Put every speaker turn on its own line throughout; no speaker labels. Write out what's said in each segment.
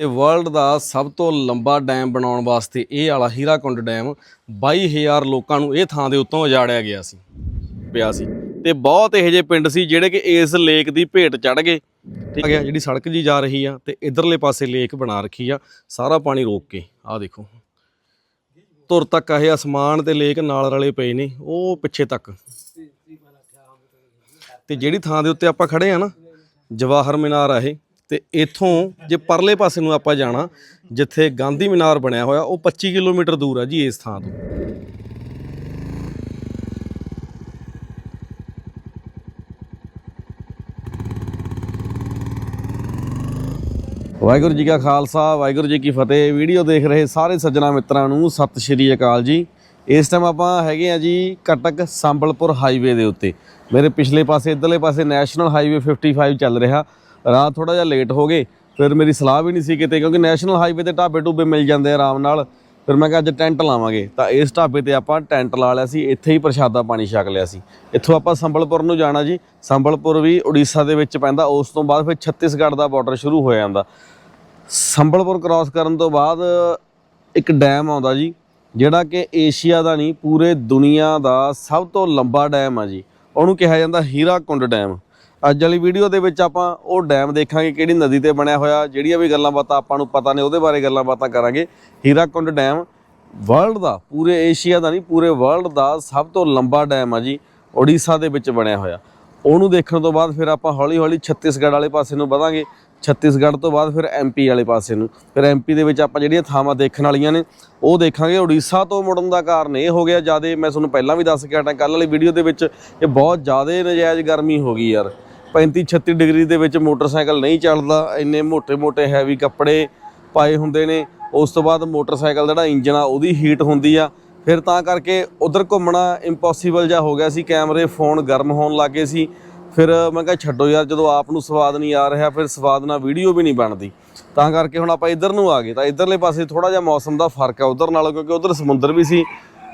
ਇਹ ਵਰਲਡ ਦਾ ਸਭ ਤੋਂ ਲੰਬਾ ਡੈਮ ਬਣਾਉਣ ਵਾਸਤੇ ਇਹ ਵਾਲਾ ਹੀਰਾਕੁੰਡ ਡੈਮ 22000 ਲੋਕਾਂ ਨੂੰ ਇਹ ਥਾਂ ਦੇ ਉੱਤੋਂ ਉਜਾੜਿਆ ਗਿਆ ਸੀ, ਪਿਆ ਸੀ। ਤੇ ਬਹੁਤ ਇਹੋ ਜਿਹੇ ਪਿੰਡ ਸੀ ਜਿਹੜੇ ਕਿ ਇਸ ਲੇਕ ਦੀ ਭੇਟ ਚੜ ਗਏ। ਠੀਕ ਹੈ ਜਿਹੜੀ ਸੜਕ ਜੀ ਜਾ ਰਹੀ ਆ ਤੇ ਇਧਰਲੇ ਪਾਸੇ ਲੇਕ ਬਣਾ ਰੱਖੀ ਆ, ਸਾਰਾ ਪਾਣੀ ਰੋਕ ਕੇ। ਆਹ ਦੇਖੋ। ਤੁਰ ਤੱਕ ਇਹ ਅਸਮਾਨ ਤੇ ਲੇਕ ਨਾਲ ਰਲੇ ਪਏ ਨੇ, ਉਹ ਪਿੱਛੇ ਤੱਕ। ਤੇ ਜਿਹੜੀ ਥਾਂ ਦੇ ਉੱਤੇ ਆਪਾਂ ਖੜੇ ਆ ਨਾ, ਜਵਾਹਰ ਮੀਨਾਰ ਆ ਇਹ ਤੇ ਇਥੋਂ ਜੇ ਪਰਲੇ ਪਾਸੇ ਨੂੰ ਆਪਾਂ ਜਾਣਾ, ਜਿੱਥੇ ਗਾਂਧੀ ਮੀਨਾਰ ਬਣਿਆ ਹੋਇਆ, ਉਹ 25 ਕਿਲੋਮੀਟਰ ਦੂਰ ਆ ਜੀ ਇਸ ਥਾਂ ਤੋਂ। ਵਾਹਿਗੁਰੂ ਜੀ ਕਾ ਖਾਲਸਾ, ਵਾਹਿਗੁਰੂ ਜੀ ਕੀ ਫਤਿਹ। ਵੀਡੀਓ ਦੇਖ ਰਹੇ ਸਾਰੇ ਸੱਜਣਾ ਮਿੱਤਰਾਂ ਨੂੰ ਸਤਿ ਸ਼੍ਰੀ ਅਕਾਲ ਜੀ। ਇਸ ਟਾਈਮ ਆਪਾਂ ਹੈਗੇ ਆ ਜੀ ਕਟਕ ਸੰਬਲਪੁਰ ਹਾਈਵੇ ਦੇ ਉੱਤੇ। ਮੇਰੇ ਪਿਛਲੇ ਪਾਸੇ, ਇਧਰਲੇ ਪਾਸੇ ਨੈਸ਼ਨਲ ਹਾਈਵੇ 55 ਚੱਲ ਰਿਹਾ। ਰਾਤ ਥੋੜਾ ਜਿਹਾ ਲੇਟ ਹੋ ਗਏ, ਫਿਰ ਮੇਰੀ ਸਲਾਹ ਵੀ ਨਹੀਂ ਸੀ ਕਿਤੇ, ਕਿਉਂਕਿ ਨੈਸ਼ਨਲ ਹਾਈਵੇ ਤੇ ਢਾਬੇ ਟੂਬੇ ਮਿਲ ਜਾਂਦੇ ਆ ਆਰਾਮ ਨਾਲ। ਫਿਰ ਮੈਂ ਕਿਹਾ ਅੱਜ ਟੈਂਟ ਲਾਵਾਂਗੇ, ਤਾਂ ਇਸ ਢਾਬੇ ਤੇ ਆਪਾਂ ਟੈਂਟ ਲਾ ਲਿਆ ਸੀ, ਇੱਥੇ ਹੀ ਪ੍ਰਸ਼ਾਦਾ ਪਾਣੀ ਛਕ ਲਿਆ ਸੀ। ਇੱਥੋਂ ਆਪਾਂ ਸੰਬਲਪੁਰ ਨੂੰ ਜਾਣਾ ਜੀ, ਸੰਬਲਪੁਰ ਵੀ ਉੜੀਸਾ ਦੇ ਵਿੱਚ ਪੈਂਦਾ, ਉਸ ਤੋਂ ਬਾਅਦ ਫਿਰ ਛੱਤੀਸਗੜ੍ਹ ਦਾ ਬਾਰਡਰ ਸ਼ੁਰੂ ਹੋ ਜਾਂਦਾ। ਸੰਬਲਪੁਰ ਕ੍ਰਾਸ ਕਰਨ ਤੋਂ ਬਾਅਦ ਇੱਕ ਡੈਮ ਆਉਂਦਾ ਜੀ, ਜਿਹੜਾ ਕਿ ਏਸ਼ੀਆ ਦਾ ਨਹੀਂ, ਪੂਰੇ ਦੁਨੀਆ ਦਾ ਸਭ ਤੋਂ ਲੰਬਾ ਡੈਮ ਆ ਜੀ। ਉਹਨੂੰ ਕਿਹਾ ਜਾਂਦਾ ਹੀਰਾ ਕੁੰਡ ਡੈਮ ਅੱਜ ਵਾਲੀ ਵੀਡੀਓ ਦੇ ਵਿੱਚ ਆਪਾਂ ਉਹ ਡੈਮ ਦੇਖਾਂਗੇ ਕਿਹੜੀ ਨਦੀ ਤੇ ਬਣਿਆ ਹੋਇਆ, ਜਿਹੜੀਆਂ ਵੀ ਗੱਲਾਂ ਬਾਤਾਂ ਆਪਾਂ ਨੂੰ ਪਤਾ ਨੇ, ਉਹਦੇ ਬਾਰੇ ਗੱਲਾਂ ਬਾਤਾਂ ਕਰਾਂਗੇ। ਹੀਰਾਕੁੰਡ ਡੈਮ ਵਰਲਡ ਦਾ, ਪੂਰੇ ਏਸ਼ੀਆ ਦਾ ਨਹੀਂ, ਪੂਰੇ ਵਰਲਡ ਦਾ ਸਭ ਤੋਂ ਲੰਬਾ ਡੈਮ ਆ ਜੀ ਓਡੀਸ਼ਾ ਦੇ ਵਿੱਚ ਬਣਿਆ ਹੋਇਆ। ਉਹਨੂੰ ਦੇਖਣ ਤੋਂ ਬਾਅਦ ਫਿਰ ਆਪਾਂ ਹੌਲੀ ਹੌਲੀ ਛੱਤੀਸਗੜ੍ਹ ਵਾਲੇ ਪਾਸੇ ਨੂੰ ਵਧਾਂਗੇ। ਛੱਤੀਸਗੜ੍ਹ ਤੋਂ ਬਾਅਦ ਫਿਰ ਐਮਪੀ ਵਾਲੇ ਪਾਸੇ ਨੂੰ। ਫਿਰ ਐਮਪੀ ਦੇ ਵਿੱਚ ਆਪਾਂ ਜਿਹੜੀਆਂ ਥਾਵਾਂ ਦੇਖਣ ਵਾਲੀਆਂ ਨੇ, ਉਹ ਦੇਖਾਂਗੇ। ਉੜੀਸਾ ਤੋਂ ਮੁੜਨ ਦਾ ਕਾਰਨ ਇਹ ਹੋ ਗਿਆ ਜ਼ਿਆਦਾ, ਮੈਂ ਤੁਹਾਨੂੰ ਪਹਿਲਾਂ ਵੀ ਦੱਸ ਕੇ ਹਟਾਂ ਕੱਲ ਵਾਲੀ ਵੀਡੀਓ ਦੇ ਵਿੱਚ ਇਹ ਬਹੁਤ ਜ਼ਿਆਦਾ ਨਜਾਇਜ਼ ਗਰਮੀ ਹੋ ਗਈ ਯਾਰ। 35 36 ਡਿਗਰੀ ਦੇ ਵਿੱਚ ਮੋਟਰਸਾਈਕਲ ਨਹੀਂ ਚੱਲਦਾ, ਇੰਨੇ ਮੋٹے-ਮੋٹے ਹੈਵੀ ਕੱਪੜੇ ਪਾਏ ਹੁੰਦੇ ਨੇ, ਉਸ ਤੋਂ ਬਾਅਦ ਮੋਟਰਸਾਈਕਲ ਜਿਹੜਾ ਇੰਜਣ ਆ, ਉਹਦੀ ਹੀਟ ਹੁੰਦੀ ਆ। ਫਿਰ ਤਾਂ ਕਰਕੇ ਉਧਰ ਘੁੰਮਣਾ ਇੰਪੋਸੀਬਲ ਜਾ ਹੋ ਗਿਆ ਸੀ, ਕੈਮਰੇ ਫੋਨ ਗਰਮ ਹੋਣ ਲੱਗੇ ਸੀ। ਫਿਰ ਮੈਂ ਕਿਹਾ ਛੱਡੋ ਯਾਰ, ਜਦੋਂ ਆਪ ਨੂੰ ਸਵਾਦ ਨਹੀਂ ਆ ਰਿਹਾ, ਫਿਰ ਸਵਾਦ ਨਾਲ ਵੀਡੀਓ ਵੀ ਨਹੀਂ ਬਣਦੀ। ਤਾਂ ਕਰਕੇ ਹੁਣ ਆਪਾਂ ਇੱਧਰ ਨੂੰ ਆ ਗਏ। ਤਾਂ ਇੱਧਰਲੇ ਪਾਸੇ ਥੋੜਾ ਜਿਹਾ ਮੌਸਮ ਦਾ ਫ਼ਰਕ ਆ ਉਧਰ ਨਾਲੋਂ, ਕਿਉਂਕਿ ਉਧਰ ਸਮੁੰਦਰ ਵੀ ਸੀ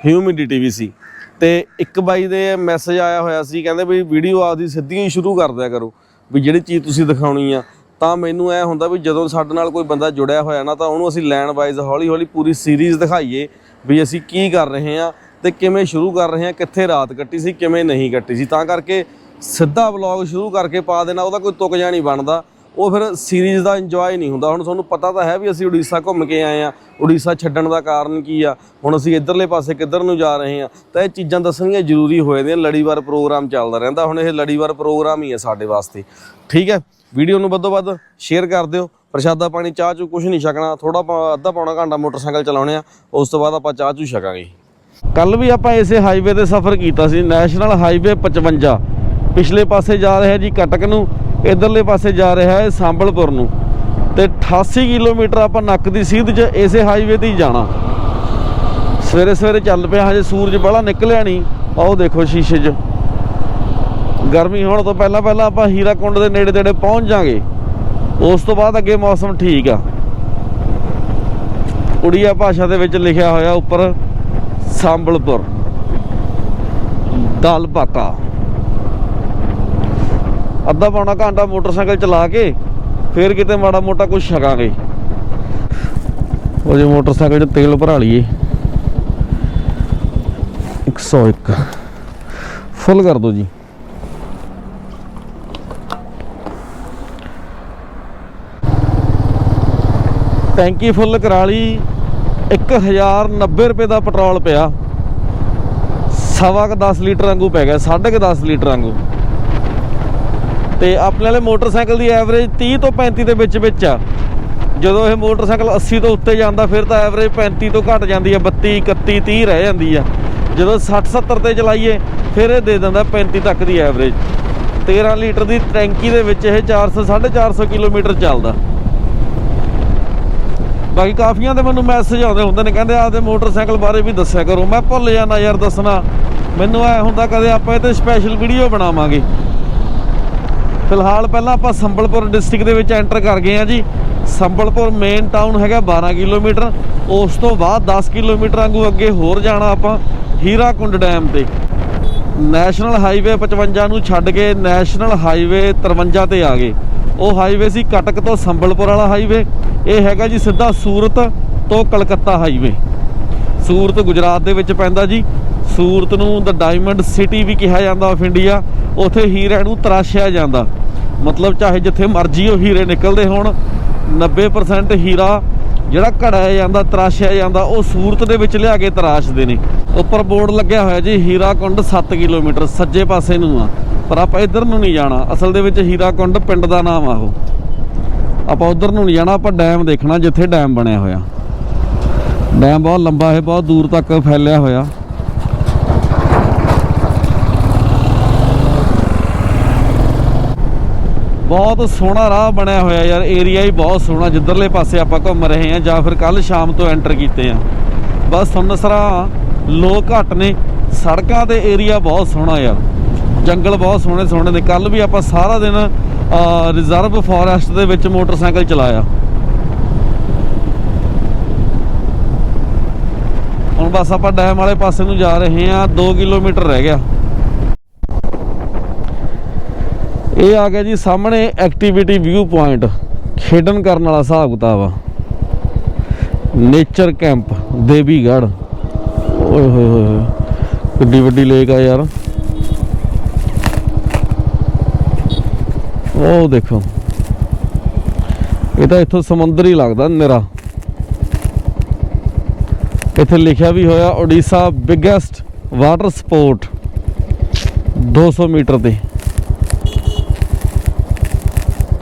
ਹਿਊਮਿਡਿਟੀ ਵੀ ਸੀ। ਤੇ ਇੱਕ ਬਾਈ ਦੇ ਮੈਸੇਜ ਆਇਆ ਹੋਇਆ ਸੀ, ਕਹਿੰਦੇ ਵੀ ਵੀਡੀਓ ਆਪਦੀ ਸਿੱਧੀ ਹੀ ਸ਼ੁਰੂ ਕਰ ਦਿਆ ਕਰੋ, ਵੀ ਜਿਹੜੀ ਚੀਜ਼ ਤੁਸੀਂ ਦਿਖਾਉਣੀ ਆ, ਤਾਂ ਮੈਨੂੰ ਐ ਹੁੰਦਾ ਵੀ ਜਦੋਂ ਸਾਡੇ ਨਾਲ ਕੋਈ ਬੰਦਾ ਜੁੜਿਆ ਹੋਇਆ ਨਾ, ਤਾਂ ਉਹਨੂੰ ਅਸੀਂ ਲਾਈਨ ਵਾਈਜ਼ ਹੌਲੀ ਹੌਲੀ ਪੂਰੀ ਸੀਰੀਜ਼ ਦਿਖਾਈਏ ਵੀ ਅਸੀਂ ਕੀ ਕਰ ਰਹੇ ਹਾਂ ਤੇ ਕਿਵੇਂ ਸ਼ੁਰੂ ਕਰ ਰਹੇ ਹਾਂ, ਕਿੱਥੇ ਰਾਤ ਕੱਟੀ ਸੀ, ਕਿਵੇਂ ਨਹੀਂ ਕੱਟੀ ਸੀ। ਤਾਂ ਕਰਕੇ ਸਿੱਧਾ ਵਲੌਗ ਸ਼ੁਰੂ ਕਰਕੇ ਪਾ ਦੇਣਾ, ਉਹਦਾ ਕੋਈ ਤੁਕ ਜਾ ਨਹੀਂ ਬਣਦਾ। ਉਹ ਫਿਰ ਸੀਰੀਜ਼ ਦਾ ਇੰਜੋਏ ਨਹੀਂ ਹੁੰਦਾ। ਹੁਣ ਤੁਹਾਨੂੰ ਪਤਾ ਤਾਂ ਹੈ ਵੀ ਅਸੀਂ ਉੜੀਸਾ ਘੁੰਮ ਕੇ ਆਏ ਆ ਉੜੀਸਾ ਛੱਡਣ ਦਾ ਕਾਰਨ ਕੀ ਆ? ਹੁਣ ਅਸੀਂ ਇਧਰਲੇ ਪਾਸੇ ਕਿੱਧਰ ਨੂੰ ਜਾ ਰਹੇ ਆ ਤਾਂ ਇਹ ਚੀਜ਼ਾਂ ਦੱਸਣੀਆਂ ਜ਼ਰੂਰੀ ਹੋਏ ਨੇ ਲੜੀਵਾਰ ਪ੍ਰੋਗਰਾਮ ਚੱਲਦਾ ਰਹਿੰਦਾ। ਹੁਣ ਇਹ ਲੜੀਵਾਰ ਪ੍ਰੋਗਰਾਮ ਹੀ ਹੈ ਸਾਡੇ ਵਾਸਤੇ। ਠੀਕ ਹੈ? ਵੀਡੀਓ ਨੂੰ ਵੱਧੋ ਵੱਧ ਸ਼ੇਅਰ ਕਰ ਦਿਓ। ਪ੍ਰਸ਼ਾਦਾ ਪਾਣੀ, ਚਾਹ ਚੂ ਕੁਝ ਨਹੀਂ ਛਕਣਾ। ਥੋੜਾ ਅੱਧਾ ਪੌਣਾ ਘੰਟਾ ਮੋਟਰਸਾਈਕਲ ਚਲਾਉਣੇ ਆ। ਉਸ ਤੋਂ ਬਾਅਦ ਆਪਾਂ ਚਾਹ ਚੂ ਛਕਾਂਗੇ। ਕੱਲ ਵੀ ਆਪਾਂ ਇਸੇ ਹਾਈਵੇ ਤੇ ਸਫ਼ਰ ਕੀਤਾ ਸੀ। ਨੈਸ਼ਨਲ ਹਾਈਵੇ 55 ਪਿਛਲੇ ਪਾਸੇ ਜਾ ਰਿਹਾ ਜੀ ਕਟਕ ਨੂੰ। ਇਧਰਲੇ ਪਾਸੇ ਜਾ ਰਿਹਾ ਹੈ ਸੰਬਲਪੁਰ ਨੂੰ ਤੇ 88 ਕਿਲੋਮੀਟਰ ਆਪਾਂ ਨੱਕ ਦੀ ਸੀਧ 'ਚ ਇਸੇ ਹਾਈਵੇ ਤੇ ਹੀ ਜਾਣਾ। ਸਵੇਰੇ ਸਵੇਰੇ ਚੱਲ ਪਿਆ, ਹਜੇ ਸੂਰਜ ਬੜਾ ਨਿਕਲਿਆ ਨਹੀਂ ਆਹ ਦੇਖੋ ਸ਼ੀਸ਼ੇ 'ਚ। ਗਰਮੀ ਹੋਣ ਤੋਂ ਪਹਿਲਾਂ ਪਹਿਲਾਂ ਆਪਾਂ ਹੀਰਾਕੁੰਡ ਦੇ ਨੇੜੇ ਤੇੜੇ ਪਹੁੰਚ ਜਾਾਂਗੇ। ਉਸ ਤੋਂ ਬਾਅਦ ਅੱਗੇ ਮੌਸਮ ਠੀਕ ਆ। ਉੜੀਆ ਭਾਸ਼ਾ ਦੇ ਵਿੱਚ ਲਿਖਿਆ ਹੋਇਆ ਉੱਪਰ ਸੰਬਲਪੁਰ ਦਲਪਾਕਾ ਅੱਧਾ ਪੌਣਾ ਘੰਟਾ ਮੋਟਰਸਾਈਕਲ ਚਲਾ ਕੇ ਫੇਰ ਕਿਤੇ ਮਾੜਾ ਮੋਟਾ ਕੁਝ ਛਕਾਂਗੇ। ਉਹ ਜੇ ਮੋਟਰਸਾਈਕਲ 'ਚ ਤੇਲ ਭਰਾ ਲਈਏ। 101 ਫੁੱਲ ਕਰ ਦਿਓ ਜੀ। ਟੈਂਕੀ ਫੁੱਲ ਕਰਾ ਲਈ। 1090 ਰੁਪਏ ਦਾ ਪੈਟਰੋਲ ਪਿਆ। ਸਵਾ ਕ 10 ਲੀਟਰ ਵਾਂਗੂ ਪੈ ਗਿਆ 10.5 ਲੀਟਰ ਵਾਂਗੂ। ਤੇ ਆਪਣੇ ਵਾਲੇ ਮੋਟਰਸਾਈਕਲ ਦੀ ਐਵਰੇਜ 30 ਤੋਂ 35 ਦੇ ਵਿੱਚ ਵਿੱਚ ਆ। ਜਦੋਂ ਇਹ ਮੋਟਰਸਾਈਕਲ 80 ਤੋਂ ਉੱਤੇ ਜਾਂਦਾ, ਫਿਰ ਤਾਂ ਐਵਰੇਜ 35 ਤੋਂ ਘਟ ਜਾਂਦੀ ਆ 32 31 30 ਰਹਿ ਜਾਂਦੀ ਆ। ਜਦੋਂ 60 70 ਤੇ ਚਲਾਈਏ, ਫਿਰ ਇਹ ਦੇ ਦਿੰਦਾ 35 ਤੱਕ ਦੀ ਐਵਰੇਜ 13 ਲੀਟਰ ਦੀ ਟੈਂਕੀ ਦੇ ਵਿੱਚ ਇਹ 400 450 ਕਿਲੋਮੀਟਰ ਚੱਲਦਾ। ਬਾਕੀ ਕਾਫੀਆਂ ਦੇ ਮੈਨੂੰ ਮੈਸੇਜ ਆਉਂਦੇ ਹੁੰਦੇ ਨੇ, ਕਹਿੰਦੇ ਆਪਦੇ ਮੋਟਰਸਾਈਕਲ ਬਾਰੇ ਵੀ ਦੱਸਿਆ ਕਰੋ। ਮੈਂ ਭੁੱਲ ਜਾਂਦਾ ਯਾਰ ਦੱਸਣਾ। ਮੈਨੂੰ ਐ ਹੁੰਦਾ ਕਦੇ ਆਪਾਂ ਇਹ ਤੇ ਸਪੈਸ਼ਲ ਵੀਡੀਓ ਬਣਾਵਾਂਗੇ। ਫਿਲਹਾਲ ਪਹਿਲਾਂ ਆਪਾਂ ਸੰਬਲਪੁਰ ਡਿਸਟ੍ਰਿਕਟ ਦੇ ਵਿੱਚ ਐਂਟਰ ਕਰ ਗਏ ਆ ਜੀ। ਸੰਬਲਪੁਰ ਮੇਨ ਟਾਊਨ ਹੈਗਾ 12 ਕਿਲੋਮੀਟਰ। ਉਸ ਤੋਂ ਬਾਅਦ 10 ਕਿਲੋਮੀਟਰ ਵਾਂਗੂ ਅੱਗੇ ਹੋਰ ਜਾਣਾ ਆਪਾਂ ਹੀਰਾਕੁੰਡ ਡੈਮ ਤੇ। ਨੈਸ਼ਨਲ ਹਾਈਵੇ 55 ਨੂੰ ਛੱਡ ਕੇ ਨੈਸ਼ਨਲ ਹਾਈਵੇ 53 ਤੇ ਆ ਗਏ। ਉਹ ਹਾਈਵੇ ਸੀ ਕਟਕ ਤੋਂ ਸੰਬਲਪੁਰ ਵਾਲਾ ਹਾਈਵੇ। ਇਹ ਹੈਗਾ ਜੀ ਸਿੱਧਾ ਸੂਰਤ ਤੋਂ ਕਲਕੱਤਾ ਹਾਈਵੇ। ਸੂਰਤ ਗੁਜਰਾਤ ਦੇ ਵਿੱਚ ਪੈਂਦਾ ਜੀ। ਸੂਰਤ ਨੂੰ ਦ ਡਾਇਮੰਡ ਸਿਟੀ ਵੀ ਕਿਹਾ ਜਾਂਦਾ ਆਫ ਇੰਡੀਆ ਉਥੇ ਹੀਰਿਆਂ ਨੂੰ ਤਰਾਸ਼ਿਆ ਜਾਂਦਾ। ਮਤਲਬ ਚਾਹੇ ਜਿੱਥੇ ਮਰਜ਼ੀ ਉਹ ਹੀਰੇ ਨਿਕਲਦੇ ਹੋਣ 90% ਹੀਰਾ ਜਿਹੜਾ ਘੜਾਇਆ ਜਾਂਦਾ, ਤਰਾਸ਼ਿਆ ਜਾਂਦਾ, ਉਹ ਸੂਰਤ ਦੇ ਵਿੱਚ ਲਿਆ ਕੇ ਤਰਾਸ਼ਦੇ ਨੇ। ਉੱਪਰ ਬੋਰਡ ਲੱਗਿਆ ਹੋਇਆ ਜੀ, ਹੀਰਾ ਕੁੰਡ 7 ਕਿਲੋਮੀਟਰ, ਸੱਜੇ ਪਾਸੇ ਨੂੰ ਆ। ਪਰ ਆਪਾਂ ਇੱਧਰ ਨੂੰ ਨਹੀਂ ਜਾਣਾ, ਅਸਲ ਦੇ ਵਿੱਚ ਹੀਰਾ ਕੁੰਡ ਪਿੰਡ ਦਾ ਨਾਮ ਆ ਉਹ। ਆਪਾਂ ਉਧਰ ਨੂੰ ਨਹੀਂ ਜਾਣਾ, ਆਪਾਂ ਡੈਮ ਦੇਖਣਾ, ਜਿੱਥੇ ਡੈਮ ਬਣਿਆ ਹੋਇਆ। ਡੈਮ ਬਹੁਤ ਲੰਬਾ ਹੈ, ਬਹੁਤ ਦੂਰ ਤੱਕ ਫੈਲਿਆ ਹੋਇਆ। ਬਹੁਤ ਸੋਹਣਾ ਰਾਹ ਬਣਿਆ ਹੋਇਆ ਯਾਰ ਏਰੀਆ ਹੀ ਬਹੁਤ ਸੋਹਣਾ, ਜਿੱਧਰਲੇ ਪਾਸੇ ਆਪਾਂ ਘੁੰਮ ਰਹੇ ਹਾਂ ਜਾਂ ਫਿਰ ਕੱਲ ਸ਼ਾਮ ਤੋਂ ਐਂਟਰ ਕੀਤੇ ਆ ਬਸ ਸੁੰਨਸਰਾ ਲੋਕ ਘੱਟ ਨੇ, ਸੜਕਾਂ ਤੇ ਏਰੀਆ ਬਹੁਤ ਸੋਹਣਾ ਯਾਰ। ਜੰਗਲ ਬਹੁਤ ਸੋਹਣੇ ਸੋਹਣੇ ਨੇ ਕੱਲ ਵੀ ਆਪਾਂ ਸਾਰਾ ਦਿਨ ਰਿਜ਼ਰਵ ਫੋਰੈਸਟ ਦੇ ਵਿੱਚ ਮੋਟਰਸਾਈਕਲ ਚਲਾਇਆ। ਹੁਣ ਬਸ ਆਪਾਂ ਡੈਮ ਵਾਲੇ ਪਾਸੇ ਨੂੰ ਜਾ ਰਹੇ ਹਾਂ 2 ਕਿਲੋਮੀਟਰ ਰਹਿ ਗਿਆ। ਇਹ ਆ ਗਿਆ ਜੀ ਸਾਹਮਣੇ ਐਕਟੀਵਿਟੀ ਵਿਊ ਪੁਆਇੰਟ ਖੇਡਣ ਕਰਨ ਵਾਲਾ ਹਿਸਾਬ ਕਿਤਾਬ ਆ। Nature camp Devigarh. ਓਏ ਹੋਏ ਹੋਏ ਕਿੱਡੀ ਵੱਡੀ ਲੇਕ ਆ ਯਾਰ। ਉਹ ਦੇਖੋ। ਇਹ ਤਾਂ ਇੱਥੋਂ ਸਮੁੰਦਰ ਹੀ ਲੱਗਦਾ, ਨਿਰਾ। ਇੱਥੇ ਲਿਖਿਆ ਵੀ ਹੋਇਆ Odisha biggest water sport 200 meter ਤੇ।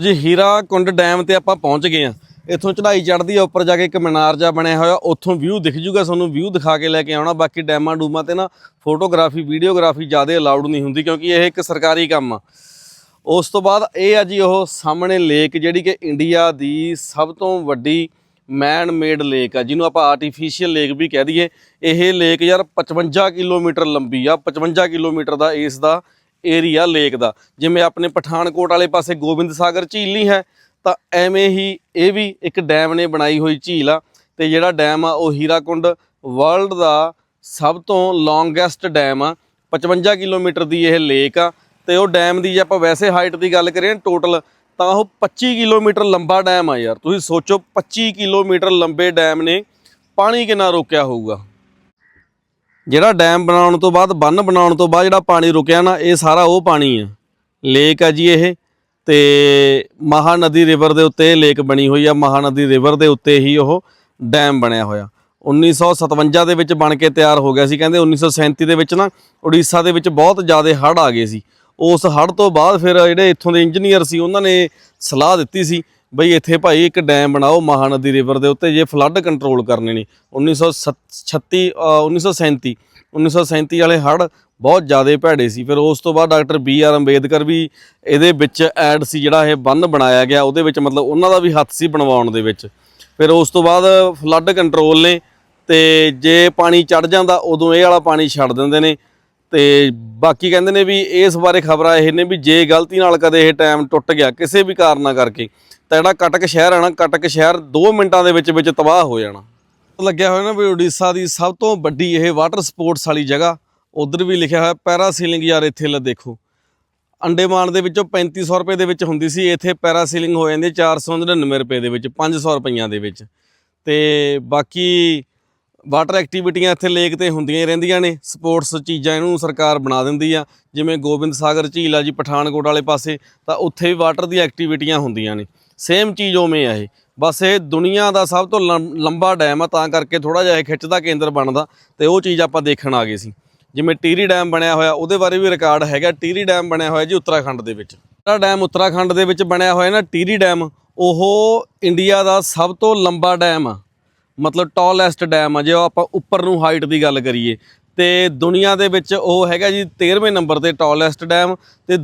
ਜੀ, ਹੀਰਾ ਕੁੰਡ ਡੈਮ ਤੇ ਆਪਾਂ ਪਹੁੰਚ ਗਏ ਆ ਇੱਥੋਂ ਚੜ੍ਹਾਈ ਚੜ੍ਹਦੀ ਆ, ਉੱਪਰ ਜਾ ਕੇ ਇੱਕ ਮਨਾਰ ਜਾ ਬਣਿਆ ਹੋਇਆ। ਉੱਥੋਂ ਵਿਊ ਦਿਖ ਜੂਗਾ, ਤੁਹਾਨੂੰ ਵਿਊ ਦਿਖਾ ਕੇ ਲੈ ਕੇ ਆਉਣਾ। ਬਾਕੀ ਡੈਮਾਂ ਡੂਮਾਂ ਤੇ ਨਾ ਫੋਟੋਗ੍ਰਾਫੀ ਵੀਡੀਓਗ੍ਰਾਫੀ ਜ਼ਿਆਦਾ ਅਲਾਉਡ ਨਹੀਂ ਹੁੰਦੀ, ਕਿਉਂਕਿ ਇਹ ਇੱਕ ਸਰਕਾਰੀ ਕੰਮ ਆ। ਉਸ ਤੋਂ ਬਾਅਦ ਇਹ ਆ ਜੀ ਉਹ ਸਾਹਮਣੇ ਲੇਕ ਜਿਹੜੀ ਕਿ ਇੰਡੀਆ ਦੀ ਸਭ ਤੋਂ ਵੱਡੀ ਮੈਨ ਮੇਡ ਲੇਕ ਆ, ਜਿਹਨੂੰ ਆਪਾਂ ਆਰਟੀਫੀਸ਼ੀਅਲ ਲੇਕ ਵੀ ਕਹਿ ਦਈਏ। ਇਹ ਲੇਕ ਯਾਰ 55 ਕਿਲੋਮੀਟਰ ਲੰਬੀ ਆ 55 ਕਿਲੋਮੀਟਰ ਦਾ ਇਸ ਦਾ ਏਰੀਆ ਲੇਕ ਦਾ। ਜਿਵੇਂ ਆਪਣੇ ਪਠਾਨਕੋਟ ਵਾਲੇ ਪਾਸੇ ਗੋਬਿੰਦ ਸਾਗਰ ਝੀਲ ਨਹੀਂ ਹੈ, ਤਾਂ ਐਵੇਂ ਹੀ ਇਹ ਵੀ ਇੱਕ ਡੈਮ ਨੇ ਬਣਾਈ ਹੋਈ ਝੀਲ ਆ। ਤੇ ਜਿਹੜਾ ਡੈਮ ਆ, ਉਹ ਹੀਰਾਕੁੰਡ ਵਰਲਡ ਦਾ ਸਭ ਤੋਂ ਲੌਂਗੈਸਟ ਡੈਮ ਆ। 55 ਕਿਲੋਮੀਟਰ ਦੀ ਇਹ ਲੇਕ ਆ। ਤੇ ਉਹ ਡੈਮ ਦੀ ਜੇ ਆਪਾਂ ਵੈਸੇ ਹਾਈਟ ਦੀ ਗੱਲ ਕਰੀਏ ਟੋਟਲ ਤਾਂ ਉਹ 25 ਕਿਲੋਮੀਟਰ ਲੰਬਾ ਡੈਮ ਆ ਯਾਰ। ਤੁਸੀਂ ਸੋਚੋ 25 ਕਿਲੋਮੀਟਰ ਲੰਬੇ ਡੈਮ ਨੇ ਪਾਣੀ ਕਿੰਨਾ ਰੋਕਿਆ ਹੋਊਗਾ। ਜਿਹੜਾ ਡੈਮ ਬਣਾਉਣ ਤੋਂ ਬਾਅਦ, ਬੰਨ ਬਣਾਉਣ ਤੋਂ ਬਾਅਦ ਜਿਹੜਾ ਪਾਣੀ ਰੁਕਿਆ ਨਾ, ਇਹ ਸਾਰਾ ਉਹ ਪਾਣੀ ਆ। ਲੇਕ ਆ ਜੀ ਇਹ, ਤੇ ਮਹਾਨਦੀ ਰਿਵਰ ਦੇ ਉੱਤੇ ਇਹ ਲੇਕ ਬਣੀ ਹੋਈ ਆ। ਮਹਾਨਦੀ ਰਿਵਰ ਦੇ ਉੱਤੇ ਹੀ ਉਹ ਡੈਮ ਬਣਿਆ ਹੋਇਆ। 1957 ਦੇ ਵਿੱਚ ਬਣ ਕੇ ਤਿਆਰ ਹੋ ਗਿਆ ਸੀ, ਕਹਿੰਦੇ 1937 ਦੇ ਵਿੱਚ ਨਾ ਉੜੀਸਾ ਦੇ ਵਿੱਚ ਬਹੁਤ ਜ਼ਿਆਦਾ ਹੜ੍ਹ ਆ ਗਏ ਸੀ। ਉਸ ਹੜ੍ਹ ਤੋਂ ਬਾਅਦ ਫਿਰ ਜਿਹੜੇ ਇੱਥੋਂ ਦੇ ਇੰਜੀਨੀਅਰ ਸੀ, ਉਹਨਾਂ ਨੇ ਸਲਾਹ ਦਿੱਤੀ ਸੀ ਬਈ ਇੱਥੇ ਭਾਈ ਇੱਕ ਡੈਮ ਬਣਾਓ ਮਹਾਨਦੀ ਰਿਵਰ ਦੇ ਉੱਤੇ, ਜੇ ਫਲੱਡ ਕੰਟਰੋਲ ਕਰਨੇ ਨੇ 1936 1937 1937 ਵਾਲੇ ਹੜ੍ਹ ਬਹੁਤ ਜ਼ਿਆਦਾ ਭੈੜੇ ਸੀ। ਫਿਰ ਉਸ ਤੋਂ ਬਾਅਦ ਡਾਕਟਰ ਬੀ ਆਰ ਅੰਬੇਦਕਰ ਵੀ ਇਹਦੇ ਵਿੱਚ ਐਡ ਸੀ, ਜਿਹੜਾ ਇਹ ਬੰਨ ਬਣਾਇਆ ਗਿਆ, ਉਹਦੇ ਵਿੱਚ ਮਤਲਬ ਉਹਨਾਂ ਦਾ ਵੀ ਹੱਥ ਸੀ ਬਣਵਾਉਣ ਦੇ ਵਿੱਚ। ਫਿਰ ਉਸ ਤੋਂ ਬਾਅਦ ਫਲੱਡ ਕੰਟਰੋਲ ਨੇ, ਤੇ ਜੇ ਪਾਣੀ ਚੜ ਜਾਂਦਾ, ਉਦੋਂ ਇਹ ਵਾਲਾ ਪਾਣੀ ਛੱਡ ਦਿੰਦੇ ਨੇ। ਤੇ ਬਾਕੀ ਕਹਿੰਦੇ ਨੇ ਵੀ ਇਸ ਬਾਰੇ ਖਬਰਾਂ ਇਹ ਨੇ ਵੀ ਜੇ ਗਲਤੀ ਨਾਲ ਕਦੇ ਇਹ ਟਾਈਮ ਟੁੱਟ ਗਿਆ, ਕਿਸੇ ਵੀ ਕਾਰਨਾਂ ਕਰਕੇ। ਤਾਂ ਜਿਹੜਾ ਕਟਕ ਸ਼ਹਿਰ ਆ ਨਾ ਕਟਕ ਸ਼ਹਿਰ 2 ਮਿੰਟਾਂ ਦੇ ਵਿੱਚ ਵਿੱਚ ਤਬਾਹ ਹੋ ਜਾਣਾ। ਲੱਗਿਆ ਹੋਇਆ ਨਾ ਵੀ ਉੜੀਸਾ ਦੀ ਸਭ ਤੋਂ ਵੱਡੀ ਇਹ ਵਾਟਰ ਸਪੋਰਟਸ ਵਾਲੀ ਜਗ੍ਹਾ, ਉਧਰ ਵੀ ਲਿਖਿਆ ਹੋਇਆ ਪੈਰਾ ਸੀਲਿੰਗ ਯਾਰ ਇੱਥੇ ਲੈ ਦੇਖੋ। ਅੰਡੇਮਾਨ ਦੇ ਵਿੱਚੋਂ 3500 ਰੁਪਏ ਦੇ ਵਿੱਚ ਹੁੰਦੀ ਸੀ, ਇੱਥੇ ਪੈਰਾਸੀਲਿੰਗ ਹੋ ਜਾਂਦੀ 499 ਰੁਪਏ ਦੇ ਵਿੱਚ 500 ਰੁਪਈਆਂ ਦੇ ਵਿੱਚ। ਤੇ ਬਾਕੀ ਵਾਟਰ ਐਕਟੀਵਿਟੀਆਂ ਇੱਥੇ ਲੇਕ ਤੇ ਹੁੰਦੀਆਂ ਹੀ ਰਹਿੰਦੀਆਂ ਨੇ ਸਪੋਰਟਸ ਚੀਜ਼ਾਂ ਇਹਨੂੰ ਸਰਕਾਰ ਬਣਾ ਦਿੰਦੀ ਆ। ਜਿਵੇਂ ਗੋਬਿੰਦ ਸਾਗਰ ਝੀਲ ਆ ਜੀ, ਪਠਾਨਕੋਟ ਵਾਲੇ ਪਾਸੇ, ਤਾਂ ਉੱਥੇ ਵੀ ਵਾਟਰ ਦੀ ਐਕਟੀਵਿਟੀਆਂ ਹੁੰਦੀਆਂ ਨੇ। ਸੇਮ ਚੀਜ਼ ਉਵੇਂ ਆ ਇਹ। ਬਸ ਇਹ ਦੁਨੀਆ ਦਾ ਸਭ ਤੋਂ ਲੰ- ਲੰਬਾ ਡੈਮ ਆ, ਤਾਂ ਕਰਕੇ ਥੋੜਾ ਜਿਹਾ ਇਹ ਖਿੱਚ ਦਾ ਕੇਂਦਰ ਬਣਦਾ ਤੇ ਉਹ ਚੀਜ਼ ਆਪਾਂ ਦੇਖਣ ਆ ਗਏ ਸੀ। ਜਿਵੇਂ ਟੀਰੀ ਡੈਮ ਬਣਿਆ ਹੋਇਆ, ਉਹਦੇ ਬਾਰੇ ਵੀ ਰਿਕਾਰਡ ਹੈਗਾ। ਟੀਰੀ ਡੈਮ ਬਣਿਆ ਹੋਇਆ ਜੀ ਉੱਤਰਾਖੰਡ ਦੇ ਵਿੱਚ। ਜਿਹੜਾ ਡੈਮ ਉੱਤਰਾਖੰਡ ਦੇ ਵਿੱਚ ਬਣਿਆ ਹੋਇਆ ਨਾ, ਟੀਰੀ ਡੈਮ, ਉਹ ਇੰਡੀਆ ਦਾ ਸਭ ਤੋਂ ਲੰਬਾ ਡੈਮ ਆ। ਮਤਲਬ ਟਾਲੈਸਟ ਡੈਮ ਆ। ਜੇ ਆਪਾਂ ਉੱਪਰ ਨੂੰ ਹਾਈਟ ਦੀ ਗੱਲ ਕਰੀਏ, ਤੇ ਦੁਨੀਆ ਦੇ ਵਿੱਚ ਉਹ ਹੈਗਾ ਜੀ 13ਵੇਂ ਨੰਬਰ ਤੇ ਟਾਲੈਸਟ ਡੈਮ ਤੇ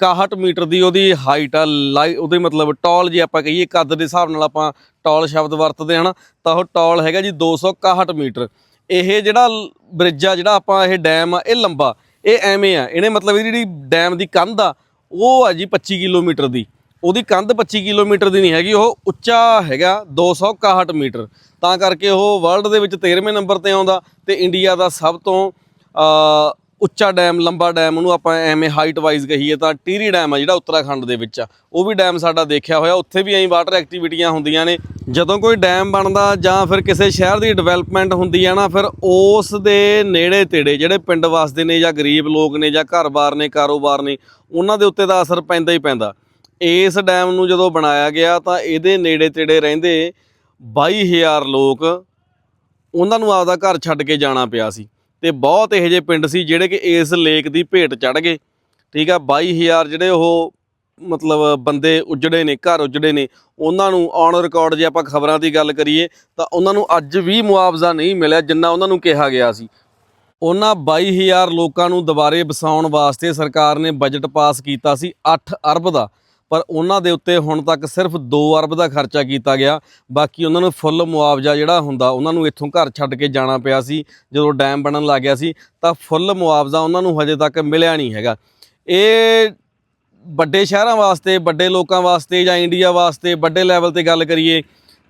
261 ਮੀਟਰ ਦੀ ਉਹਦੀ ਹਾਈਟ ਆ, ਲਾਈ ਉਹਦੇ ਮਤਲਬ ਟਾਲ ਜੇ ਆਪਾਂ ਕਹੀਏ ਕੱਦ ਦੇ ਹਿਸਾਬ ਨਾਲ ਆਪਾਂ ਟੌਲ ਸ਼ਬਦ ਵਰਤਦੇ ਹਨਾ ਤਾਂ ਉਹ ਟੌਲ ਹੈਗਾ ਜੀ 261 ਮੀਟਰ। ਇਹ ਜਿਹੜਾ ਬ੍ਰਿਜ ਆ, ਜਿਹੜਾ ਆਪਾਂ ਇਹ ਡੈਮ ਆ, ਇਹ ਲੰਬਾ, ਇਹ ਐਵੇਂ ਆ। ਇਹਨੇ ਮਤਲਬ ਇਹਦੀ ਜਿਹੜੀ ਡੈਮ ਦੀ ਕੰਧ ਆ, ਉਹ ਆ ਜੀ 25 ਕਿਲੋਮੀਟਰ ਦੀ। ਉਹਦੀ ਕੰਧ 25 ਕਿਲੋਮੀਟਰ ਦੀ ਨਹੀਂ ਹੈਗੀ, ਉਹ ਉੱਚਾ ਹੈਗਾ 261 ਮੀਟਰ। ਤਾਂ ਕਰਕੇ ਉਹ ਵਰਲਡ ਦੇ ਵਿੱਚ 13ਵੇਂ ਨੰਬਰ ਤੇ ਆਉਂਦਾ ਤੇ ਇੰਡੀਆ ਦਾ ਸਭ ਤੋਂ ਉੱਚਾ ਡੈਮ ਲੰਬਾ ਡੈਮ ਉਹਨੂੰ ਆਪਾਂ ਐਵੇਂ ਹਾਈਟ ਵਾਈਜ਼ ਕਹੀਏ ਤਾਂ ਟੀਰੀ ਡੈਮ ਆ ਜਿਹੜਾ ਉੱਤਰਾਖੰਡ ਦੇ ਵਿੱਚ ਆ। ਉਹ ਵੀ ਡੈਮ ਸਾਡਾ ਦੇਖਿਆ ਹੋਇਆ, ਉੱਥੇ ਵੀ ਐਂ ਵਾਟਰ ਐਕਟੀਵਿਟੀਆਂ ਹੁੰਦੀਆਂ ਨੇ। ਜਦੋਂ ਕੋਈ ਡੈਮ ਬਣਦਾ ਜਾਂ ਫਿਰ ਕਿਸੇ ਸ਼ਹਿਰ ਦੀ ਡਿਵੈਲਪਮੈਂਟ ਹੁੰਦੀ ਆ ਨਾ, ਫਿਰ ਉਸ ਦੇ ਨੇੜੇ ਤੇੜੇ ਜਿਹੜੇ ਪਿੰਡ ਵਸਦੇ ਨੇ ਜਾਂ ਗਰੀਬ ਲੋਕ ਨੇ ਜਾਂ ਘਰ-ਬਾਰ ਨੇ, ਕਾਰੋਬਾਰ ਨੇ, ਉਹਨਾਂ ਦੇ ਉੱਤੇ ਦਾ ਅਸਰ ਪੈਂਦਾ ਹੀ ਪੈਂਦਾ। ਇਸ ਡੈਮ ਨੂੰ ਜਦੋਂ ਬਣਾਇਆ ਗਿਆ ਤਾਂ ਇਹਦੇ ਨੇੜੇ ਤੇੜੇ ਰਹਿੰਦੇ 22000 ਲੋਕ, ਉਹਨਾਂ ਨੂੰ ਆਪਦਾ ਘਰ ਛੱਡ ਕੇ ਜਾਣਾ ਪਿਆ ਸੀ। ਤੇ ਬਹੁਤ ਇਹੋ ਜਿਹੇ ਪਿੰਡ ਸੀ ਜਿਹੜੇ ਕਿ ਇਸ ਲੇਕ ਦੀ ਭੇਟ ਚੜ ਗਏ। ਠੀਕ ਆ 22000 ਜਿਹੜੇ ਉਹ ਮਤਲਬ ਬੰਦੇ ਉਜੜੇ ਨੇ, ਘਰ ਉਜੜੇ ਨੇ, ਉਹਨਾਂ ਨੂੰ ਔਨ ਰਿਕਾਰਡ ਜੇ ਆਪਾਂ ਖਬਰਾਂ ਦੀ ਗੱਲ ਕਰੀਏ ਤਾਂ ਉਹਨਾਂ ਨੂੰ ਅੱਜ ਵੀ ਮੁਆਵਜ਼ਾ ਨਹੀਂ ਮਿਲਿਆ ਜਿੰਨਾ ਉਹਨਾਂ ਨੂੰ ਕਿਹਾ ਗਿਆ ਸੀ। ਉਹਨਾਂ 22000 ਲੋਕਾਂ ਨੂੰ ਦੁਬਾਰੇ ਵਸਾਉਣ ਵਾਸਤੇ ਸਰਕਾਰ ਨੇ ਬਜਟ ਪਾਸ ਕੀਤਾ ਸੀ 8 ਅਰਬ ਦਾ। ਪਰ ਉਹਨਾਂ ਦੇ ਉੱਤੇ ਹੁਣ ਤੱਕ ਸਿਰਫ 2 ਅਰਬ ਦਾ ਖਰਚਾ ਕੀਤਾ ਗਿਆ। ਬਾਕੀ ਉਹਨਾਂ ਨੂੰ ਫੁੱਲ ਮੁਆਵਜ਼ਾ ਜਿਹੜਾ ਹੁੰਦਾ, ਉਹਨਾਂ ਨੂੰ ਇੱਥੋਂ ਘਰ ਛੱਡ ਕੇ ਜਾਣਾ ਪਿਆ ਸੀ, ਜਦੋਂ ਡੈਮ ਬਣਨ ਲੱਗ ਗਿਆ ਸੀ, ਤਾਂ ਫੁੱਲ ਮੁਆਵਜ਼ਾ ਉਹਨਾਂ ਨੂੰ ਹਜੇ ਤੱਕ ਮਿਲਿਆ ਨਹੀਂ ਹੈਗਾ। ਇਹ ਵੱਡੇ ਸ਼ਹਿਰਾਂ ਵਾਸਤੇ, ਵੱਡੇ ਲੋਕਾਂ ਵਾਸਤੇ ਜਾਂ ਇੰਡੀਆ ਵਾਸਤੇ ਵੱਡੇ ਲੈਵਲ ਤੇ ਗੱਲ ਕਰੀਏ,